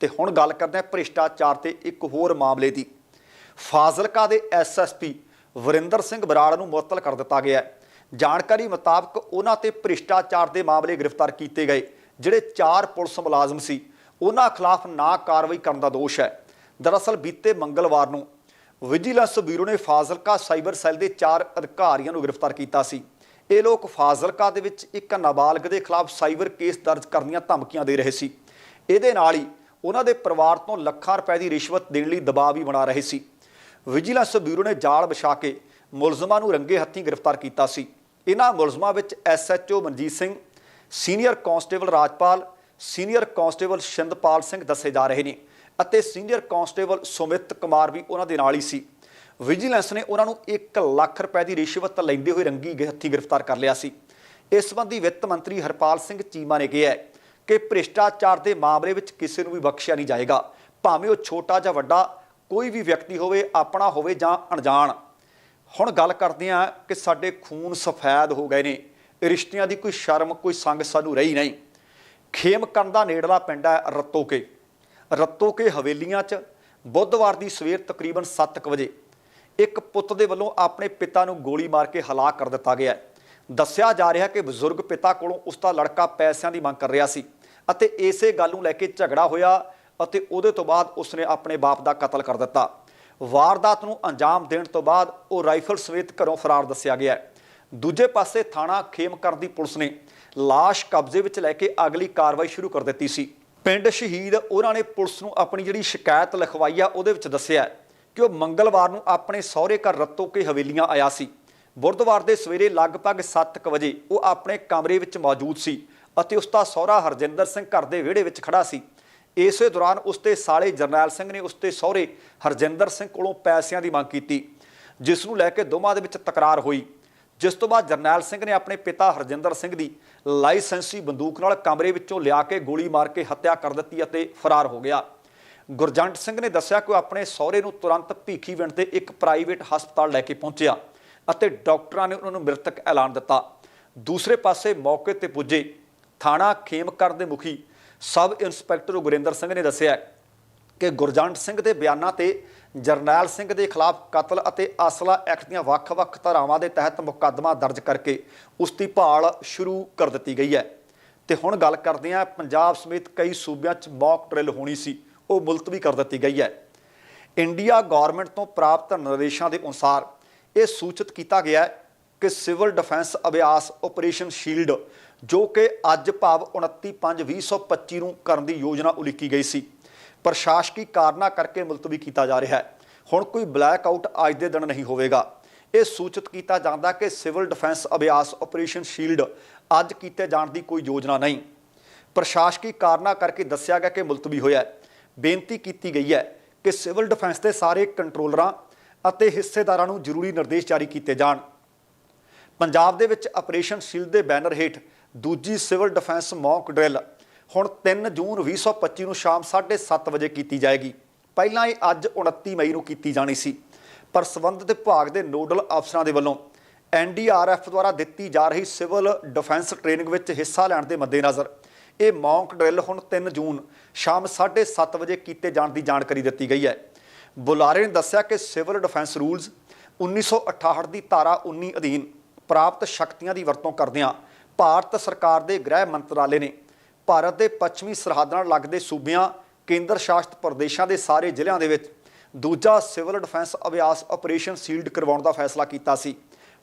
Speaker 1: ਤੇ ਹੁਣ ਗੱਲ ਕਰਦੇ ਹਾਂ ਭ੍ਰਿਸ਼ਟਾਚਾਰ ਤੇ ਇੱਕ ਹੋਰ ਮਾਮਲੇ ਦੀ ਫਾਜ਼ਲਕਾ ਦੇ ਐਸਐਸਪੀ ਵਰਿੰਦਰ ਸਿੰਘ ਬਰਾੜ ਨੂੰ ਮੁਅੱਤਲ ਕਰ ਦਿੱਤਾ ਗਿਆ ਹੈ ਜਾਣਕਾਰੀ ਮੁਤਾਬਕ ਉਹਨਾਂ ਤੇ ਭ੍ਰਿਸ਼ਟਾਚਾਰ ਦੇ ਮਾਮਲੇ ਗ੍ਰਿਫਤਾਰ ਕੀਤੇ ਗਏ ਜਿਹੜੇ ਚਾਰ ਪੁਲਿਸ ਮੁਲਾਜ਼ਮ ਸੀ ਉਹਨਾਂ ਖਿਲਾਫ ਨਾ ਕਾਰਵਾਈ ਕਰਨ ਦਾ ਦੋਸ਼ ਹੈ ਦਰਅਸਲ ਬੀਤੇ ਮੰਗਲਵਾਰ ਨੂੰ ਵਿਜੀਲੈਂਸ ਬਿਊਰੋ ਨੇ ਫਾਜ਼ਲਕਾ ਸਾਈਬਰ ਸੈੱਲ ਦੇ ਚਾਰ ਅਧਿਕਾਰੀਆਂ ਨੂੰ ਗ੍ਰਿਫਤਾਰ ਕੀਤਾ ਸੀ ਇਹ ਲੋਕ ਫਾਜ਼ਲਕਾ ਦੇ ਵਿੱਚ ਇੱਕ ਨਾਬਾਲਗ ਦੇ ਖਿਲਾਫ ਸਾਈਬਰ ਕੇਸ ਦਰਜ ਕਰਨ ਦੀਆਂ ਧਮਕੀਆਂ ਦੇ ਰਹੇ ਸੀ ਇਹਦੇ ਨਾਲ ਹੀ ਉਹਨਾਂ ਦੇ ਪਰਿਵਾਰ ਤੋਂ ਲੱਖਾਂ ਰੁਪਏ ਦੀ ਰਿਸ਼ਵਤ ਦੇਣ ਲਈ ਦਬਾਅ ਵੀ ਬਣਾ ਰਹੇ ਸੀ ਵਿਜੀਲੈਂਸ ਬਿਊਰੋ ਨੇ ਜਾਲ ਵਿਛਾ ਕੇ ਮੁਲਜ਼ਮਾਂ ਨੂੰ ਰੰਗੇ ਹੱਥੀਂ ਗ੍ਰਿਫਤਾਰ ਕੀਤਾ ਸੀ ਇਹਨਾਂ ਮੁਲਜ਼ਮਾਂ ਵਿੱਚ SHO Manjit Singh senior constable Rajpal senior constable Shindpal Singh ਦੱਸੇ ਜਾ ਰਹੇ ਨੇ ਅਤੇ ਸੀਨੀਅਰ ਕਾਂਸਟੇਬਲ ਸੁਮਿਤ ਕੁਮਾਰ ਵੀ ਉਹਨਾਂ ਦੇ ਨਾਲ ਹੀ ਸੀ ਵਿਜੀਲੈਂਸ ਨੇ ਉਹਨਾਂ ਨੂੰ 1 ਲੱਖ ਰੁਪਏ ਦੀ ਰਿਸ਼ਵਤ ਲੈਂਦੇ ਹੋਏ ਰੰਗੀ ਹੱਥੀ ਗ੍ਰਿਫਤਾਰ ਕਰ ਲਿਆ ਸੀ ਇਸ ਸੰਬੰਧੀ ਵਿੱਤ ਮੰਤਰੀ ਹਰਪਾਲ ਸਿੰਘ ਚੀਮਾ ਨੇ ਕਿਹਾ ਕਿ ਭ੍ਰਿਸ਼ਟਾਚਾਰ ਦੇ ਮਾਮਲੇ ਵਿੱਚ ਕਿਸੇ ਨੂੰ ਵੀ ਬਖਸ਼ਿਆ ਨਹੀਂ ਜਾਏਗਾ ਭਾਵੇਂ ਉਹ ਛੋਟਾ ਜਾਂ ਵੱਡਾ ਕੋਈ ਵੀ ਵਿਅਕਤੀ ਹੋਵੇ ਆਪਣਾ ਹੋਵੇ ਜਾਂ ਅਣਜਾਣ ਹੁਣ ਗੱਲ ਕਰਦੇ ਹਾਂ ਕਿ ਸਾਡੇ ਖੂਨ ਸਫੈਦ ਹੋ ਗਏ ਨੇ ਰਿਸ਼ਤਿਆਂ ਦੀ ਕੋਈ ਸ਼ਰਮ ਕੋਈ ਸੰਗ ਸਾਨੂੰ ਰਹੀ ਨਹੀਂ ਖੇਮ ਕਰਨ ਦਾ ਨੇੜਲਾ ਪਿੰਡ ਹੈ ਰਤੋਕੇ ਰਤੋਕੇ ਹਵੇਲੀਆਂ 'ਚ ਬੁੱਧਵਾਰ ਦੀ ਸਵੇਰ ਤਕਰੀਬਨ 7:00 ਵਜੇ ਇੱਕ ਪੁੱਤ ਦੇ ਵੱਲੋਂ ਆਪਣੇ ਪਿਤਾ ਨੂੰ ਗੋਲੀ ਮਾਰ ਕੇ ਹਲਾਕ ਕਰ ਦਿੱਤਾ ਗਿਆ ਦੱਸਿਆ ਜਾ ਰਿਹਾ ਕਿ ਬਜ਼ੁਰਗ ਪਿਤਾ ਕੋਲੋਂ ਉਸ ਦਾ ਲੜਕਾ ਪੈਸਿਆਂ ਦੀ ਮੰਗ ਕਰ ਰਿਹਾ ਸੀ ਅਤੇ ਇਸੇ ਗੱਲ ਨੂੰ ਲੈ ਕੇ ਝਗੜਾ ਹੋਇਆ ਅਤੇ ਉਹਦੇ ਤੋਂ ਬਾਅਦ ਉਸਨੇ ਆਪਣੇ ਬਾਪ ਦਾ ਕਤਲ ਕਰ ਦਿੱਤਾ ਵਾਰਦਾਤ ਨੂੰ ਅੰਜਾਮ ਦੇਣ ਤੋਂ ਬਾਅਦ ਉਹ ਰਾਈਫਲ ਸਮੇਤ ਘਰੋਂ ਫਰਾਰ ਦੱਸਿਆ ਗਿਆ ਹੈ ਦੂਜੇ ਪਾਸੇ ਥਾਣਾ ਖੇਮਕਰ ਦੀ ਪੁਲਿਸ ਨੇ ਲਾਸ਼ ਕਬਜ਼ੇ ਵਿੱਚ ਲੈ ਕੇ ਅਗਲੀ ਕਾਰਵਾਈ ਸ਼ੁਰੂ ਕਰ ਦਿੱਤੀ ਸੀ ਪਿੰਡ ਸ਼ਹੀਦ ਉਹਨਾਂ ਨੇ ਪੁਲਿਸ ਨੂੰ ਆਪਣੀ ਜਿਹੜੀ ਸ਼ਿਕਾਇਤ ਲਿਖਵਾਈ ਆ ਉਹਦੇ ਵਿੱਚ ਦੱਸਿਆ ਕਿ ਉਹ ਮੰਗਲਵਾਰ ਨੂੰ ਆਪਣੇ ਸਹੁਰੇ ਘਰ ਰਤੋ ਕੇ ਹਵੇਲੀਆਂ ਆਇਆ ਸੀ ਬੁੱਧਵਾਰ ਦੇ ਸਵੇਰੇ ਲਗਭਗ 7:00 ਵਜੇ ਉਹ ਆਪਣੇ ਕਮਰੇ ਵਿੱਚ ਮੌਜੂਦ ਸੀ ਅਤੇ ਉਸ ਦਾ ਸਹੁਰਾ ਹਰਜਿੰਦਰ ਸਿੰਘ ਘਰ ਦੇ ਵਿਹੜੇ ਵਿੱਚ ਖੜਾ ਸੀ ਇਸੇ ਦੌਰਾਨ ਉਸ ਦੇ ਸਾਲੇ ਜਰਨੈਲ ਸਿੰਘ ਨੇ ਉਸ ਦੇ ਸਹੁਰੇ ਹਰਜਿੰਦਰ ਸਿੰਘ ਕੋਲੋਂ ਪੈਸਿਆਂ ਦੀ ਮੰਗ ਕੀਤੀ ਜਿਸ ਨੂੰ ਲੈ ਕੇ ਦੋਵਾਂ ਦੇ ਵਿੱਚ ਤਕਰਾਰ ਹੋਈ ਜਿਸ ਤੋਂ ਬਾਅਦ ਜਰਨੈਲ ਸਿੰਘ ਨੇ ਆਪਣੇ ਪਿਤਾ ਹਰਜਿੰਦਰ ਸਿੰਘ ਦੀ ਲਾਇਸੈਂਸੀ ਬੰਦੂਕ ਨਾਲ ਕਮਰੇ ਵਿੱਚੋਂ ਲਿਆ ਕੇ ਗੋਲੀ ਮਾਰ ਕੇ ਹੱਤਿਆ ਕਰ ਦਿੱਤੀ ਅਤੇ ਫਰਾਰ ਹੋ ਗਿਆ ਗੁਰਜੰਟ ਸਿੰਘ ਨੇ ਦੱਸਿਆ ਕਿ ਉਹ ਆਪਣੇ ਸਹੁਰੇ ਨੂੰ ਤੁਰੰਤ ਭੀਖੀ ਵਿੰਡ ਤੇ ਇੱਕ ਪ੍ਰਾਈਵੇਟ ਹਸਪਤਾਲ ਲੈ ਕੇ ਪਹੁੰਚਿਆ ਅਤੇ ਡਾਕਟਰਾਂ ਨੇ ਉਹਨਾਂ ਨੂੰ ਮ੍ਰਿਤਕ ਐਲਾਨ ਦਿੱਤਾ ਦੂਸਰੇ ਪਾਸੇ ਮੌਕੇ ਤੇ ਪੁੱਜੇ ਥਾਣਾ ਖੇਮਕਰ ਦੇ ਮੁਖੀ ਸਬ ਇੰਸਪੈਕਟਰ ਗੁਰਿੰਦਰ ਸਿੰਘ ਨੇ ਦੱਸਿਆ ਕਿ ਗੁਰਜੰਟ ਸਿੰਘ ਦੇ ਬਿਆਨਾਂ ਤੇ ਜਰਨੈਲ ਸਿੰਘ ਦੇ ਖਿਲਾਫ ਕਤਲ ਅਤੇ ਅਸਲਾ ਐਕਟ ਦੀਆਂ ਵੱਖ-ਵੱਖ ਧਾਰਾਵਾਂ ਦੇ ਤਹਿਤ ਮੁਕੱਦਮਾ ਦਰਜ ਕਰਕੇ ਉਸ ਦੀ ਭਾਲ ਸ਼ੁਰੂ ਕਰ ਦਿੱਤੀ ਗਈ ਹੈ ਤੇ ਹੁਣ ਗੱਲ ਕਰਦੇ ਹਾਂ ਪੰਜਾਬ ਸਮੇਤ ਕਈ ਸੂਬਿਆਂ 'ਚ ਮੌਕ ਡਰਿਲ ਹੋਣੀ ਸੀ ਉਹ ਮੁਲਤਵੀ ਕਰ ਦਿੱਤੀ ਗਈ ਹੈ ਇੰਡੀਆ ਗਵਰਨਮੈਂਟ ਤੋਂ ਪ੍ਰਾਪਤ ਨਿਰਦੇਸ਼ਾਂ ਦੇ ਅਨੁਸਾਰ ਇਹ ਸੂਚਿਤ ਕੀਤਾ ਗਿਆ ਹੈ ਕਿ ਸਿਵਲ ਡਿਫੈਂਸ ਅਭਿਆਸ ਆਪਰੇਸ਼ਨ ਸ਼ੀਲਡ ਜੋ ਕਿ ਅੱਜ ਭਾਵ 29/5/2025 ਨੂੰ ਕਰਨ ਦੀ ਯੋਜਨਾ ਉਲੀਕੀ ਗਈ ਸੀ ਪ੍ਰਸ਼ਾਸਕੀ ਕਾਰਨਾ ਕਰਕੇ ਮੁਲਤਵੀ ਕੀਤਾ ਜਾ ਰਿਹਾ ਹੈ ਹੁਣ ਕੋਈ ਬਲੈਕ ਆਊਟ ਅੱਜ ਦੇ ਦਿਨ ਨਹੀਂ ਹੋਵੇਗਾ ਇਹ ਸੂਚਿਤ ਕੀਤਾ ਜਾਂਦਾ ਕਿ ਸਿਵਲ ਡਿਫੈਂਸ ਅਭਿਆਸ ਆਪਰੇਸ਼ਨ ਸ਼ੀਲਡ ਅੱਜ ਕੀਤੇ ਜਾਣ ਦੀ ਕੋਈ ਯੋਜਨਾ ਨਹੀਂ ਪ੍ਰਸ਼ਾਸਕੀ ਕਾਰਨਾ ਕਰਕੇ ਦੱਸਿਆ ਗਿਆ ਕਿ ਮੁਲਤਵੀ ਹੋਇਆ ਬੇਨਤੀ ਕੀਤੀ ਗਈ ਹੈ ਕਿ ਸਿਵਲ ਡਿਫੈਂਸ ਦੇ ਸਾਰੇ ਕੰਟਰੋਲਰਾਂ ਅਤੇ ਹਿੱਸੇਦਾਰਾਂ ਨੂੰ ਜ਼ਰੂਰੀ ਨਿਰਦੇਸ਼ ਜਾਰੀ ਕੀਤੇ ਜਾਣ ਪੰਜਾਬ ਦੇ ਵਿੱਚ ਆਪਰੇਸ਼ਨ ਸ਼ੀਲਡ ਦੇ ਬੈਨਰ ਹੇਠ ਦੂਜੀ ਸਿਵਲ ਡਿਫੈਂਸ ਮੌਕ ਡ੍ਰਿਲ ਹੁਣ 3 ਜੂਨ 2025 ਨੂੰ ਸ਼ਾਮ 7:30 ਵਜੇ ਕੀਤੀ ਜਾਏਗੀ ਪਹਿਲਾਂ ਇਹ ਅੱਜ 29 ਮਈ ਨੂੰ ਕੀਤੀ ਜਾਣੀ ਸੀ ਪਰ ਸਬੰਧਤ ਵਿਭਾਗ ਦੇ ਨੋਡਲ ਅਫਸਰਾਂ ਦੇ ਵੱਲੋਂ ਐਨਡੀਆਰਐਫ ਦੁਆਰਾ ਦਿੱਤੀ ਜਾ ਰਹੀ ਸਿਵਲ ਡਿਫੈਂਸ ਟ੍ਰੇਨਿੰਗ ਵਿੱਚ ਹਿੱਸਾ ਲੈਣ ਦੇ ਮੱਦੇਨਜ਼ਰ ਇਹ ਮੌਕ ਡਰਿੱਲ ਹੁਣ 3 ਜੂਨ ਸ਼ਾਮ 7:30 ਵਜੇ ਕੀਤੇ ਜਾਣ ਦੀ ਜਾਣਕਾਰੀ ਦਿੱਤੀ ਗਈ ਹੈ ਬੁਲਾਰੇ ਨੇ ਦੱਸਿਆ ਕਿ ਸਿਵਲ ਡਿਫੈਂਸ ਰੂਲਸ 1968 ਦੀ ਧਾਰਾ 19 ਅਧੀਨ ਪ੍ਰਾਪਤ ਸ਼ਕਤੀਆਂ ਦੀ ਵਰਤੋਂ ਕਰਦਿਆਂ ਭਾਰਤ ਸਰਕਾਰ ਦੇ ਗ੍ਰਹਿ ਮੰਤਰਾਲੇ ਨੇ ਭਾਰਤ ਦੇ ਪੱਛਮੀ ਸਰਹੱਦ ਨਾਲ ਲੱਗਦੇ ਸੂਬਿਆਂ ਕੇਂਦਰ ਸ਼ਾਸਿਤ ਪ੍ਰਦੇਸ਼ਾਂ ਦੇ ਸਾਰੇ ਜ਼ਿਲ੍ਹਿਆਂ ਦੇ ਵਿੱਚ ਦੂਜਾ ਸਿਵਲ ਡਿਫੈਂਸ ਅਭਿਆਸ ਆਪਰੇਸ਼ਨ ਸੀਲਡ ਕਰਵਾਉਣ ਦਾ ਫੈਸਲਾ ਕੀਤਾ ਸੀ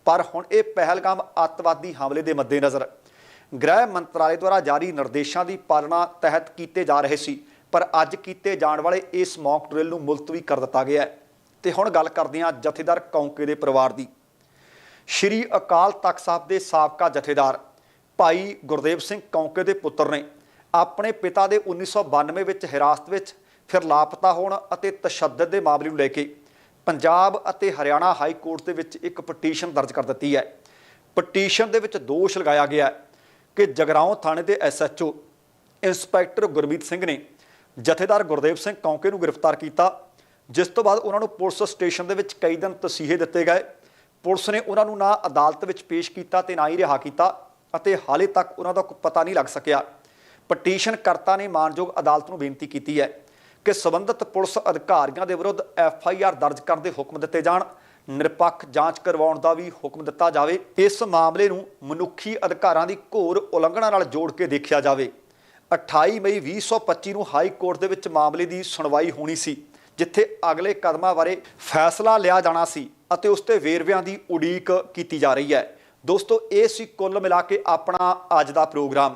Speaker 1: ਪਰ ਹੁਣ ਇਹ ਪਹਿਲਗਾਮ ਅੱਤਵਾਦੀ ਹਮਲੇ ਦੇ ਮੱਦੇਨਜ਼ਰ ਗ੍ਰਹਿ ਮੰਤਰਾਲੇ ਦੁਆਰਾ ਜਾਰੀ ਨਿਰਦੇਸ਼ਾਂ ਦੀ ਪਾਲਣਾ ਤਹਿਤ ਕੀਤੇ ਜਾ ਰਹੇ ਸੀ ਪਰ ਅੱਜ ਕੀਤੇ ਜਾਣ ਵਾਲੇ ਇਸ ਮੌਕ ਡ੍ਰਿਲ ਨੂੰ ਮੁਲਤਵੀ ਕਰ ਦਿੱਤਾ ਗਿਆ ਹੈ ਤੇ ਹੁਣ ਗੱਲ ਕਰਦੇ ਹਾਂ ਜਥੇਦਾਰ ਕੌਂਕੇ ਦੇ ਪਰਿਵਾਰ ਦੀ ਸ਼੍ਰੀ ਅਕਾਲ ਤਖਤ ਸਾਹਿਬ ਦੇ ਸਾਬਕਾ ਜਥੇਦਾਰ ਭਾਈ ਗੁਰਦੇਵ ਸਿੰਘ ਕੌਂਕੇ ਦੇ ਪੁੱਤਰ ਨੇ ਆਪਣੇ ਪਿਤਾ ਦੇ 1992 ਵਿੱਚ ਹਿਰਾਸਤ ਵਿੱਚ ਫਿਰ ਲਾਪਤਾ ਹੋਣ ਅਤੇ ਤਸ਼ੱਦਦ ਦੇ ਮਾਮਲੇ ਨੂੰ ਲੈ ਕੇ ਪੰਜਾਬ ਅਤੇ ਹਰਿਆਣਾ ਹਾਈ ਕੋਰਟ ਦੇ ਵਿੱਚ ਇੱਕ ਪਟੀਸ਼ਨ ਦਰਜ ਕਰ ਦਿੱਤੀ ਹੈ ਪਟੀਸ਼ਨ ਦੇ ਵਿੱਚ ਦੋਸ਼ ਲਗਾਇਆ ਗਿਆ ਕਿ ਜਗਰਾਉਂ ਥਾਣੇ ਦੇ ਐਸਐਚਓ ਇੰਸਪੈਕਟਰ ਗੁਰਮੀਤ ਸਿੰਘ ਨੇ ਜਥੇਦਾਰ ਗੁਰਦੇਵ ਸਿੰਘ ਕੌਂਕੇ ਨੂੰ ਗ੍ਰਿਫਤਾਰ ਕੀਤਾ ਜਿਸ ਤੋਂ ਬਾਅਦ ਉਹਨਾਂ ਨੂੰ ਪੁਲਿਸ ਸਟੇਸ਼ਨ ਦੇ ਵਿੱਚ ਕਈ ਦਿਨ ਤਸੀਹੇ ਦਿੱਤੇ ਗਏ ਪੁਲਿਸ ਨੇ ਉਹਨਾਂ ਨੂੰ ਨਾ ਅਦਾਲਤ ਵਿੱਚ ਪੇਸ਼ ਕੀਤਾ ਤੇ ਨਾ ਹੀ ਰਿਹਾ ਕੀਤਾ ਅਤੇ ਹਾਲੇ ਤੱਕ ਉਹਨਾਂ ਦਾ ਕੋਈ ਪਤਾ ਨਹੀਂ ਲੱਗ ਸਕਿਆ ਪਟੀਸ਼ਨ ਕਰਤਾ ਨੇ ਮਾਨਯੋਗ ਅਦਾਲਤ ਨੂੰ ਬੇਨਤੀ ਕੀਤੀ ਹੈ ਕਿ ਸਬੰਧਤ ਪੁਲਿਸ ਅਧਿਕਾਰੀਆਂ ਦੇ ਵਿਰੁੱਧ ਐਫ ਆਈ ਆਰ ਦਰਜ ਕਰਨ ਦੇ ਹੁਕਮ ਦਿੱਤੇ ਜਾਣ ਨਿਰਪੱਖ ਜਾਂਚ ਕਰਵਾਉਣ ਦਾ ਵੀ ਹੁਕਮ ਦਿੱਤਾ ਜਾਵੇ ਇਸ ਮਾਮਲੇ ਨੂੰ ਮਨੁੱਖੀ ਅਧਿਕਾਰਾਂ ਦੀ ਘੋਰ ਉਲੰਘਣਾ ਨਾਲ ਜੋੜ ਕੇ ਦੇਖਿਆ ਜਾਵੇ 28 ਮਈ 2025 ਨੂੰ ਹਾਈ ਕੋਰਟ ਦੇ ਵਿੱਚ ਮਾਮਲੇ ਦੀ ਸੁਣਵਾਈ ਹੋਣੀ ਸੀ ਜਿੱਥੇ ਅਗਲੇ ਕਦਮਾਂ ਬਾਰੇ ਫੈਸਲਾ ਲਿਆ ਜਾਣਾ ਸੀ ਅਤੇ ਉਸ ਤੇ ਵੇਰਵਿਆਂ ਦੀ ਉਡੀਕ ਕੀਤੀ ਜਾ ਰਹੀ ਹੈ ਦੋਸਤੋ ਇਹ ਸੀ ਕੁੱਲ ਮਿਲਾ ਕੇ ਆਪਣਾ ਅੱਜ ਦਾ ਪ੍ਰੋਗਰਾਮ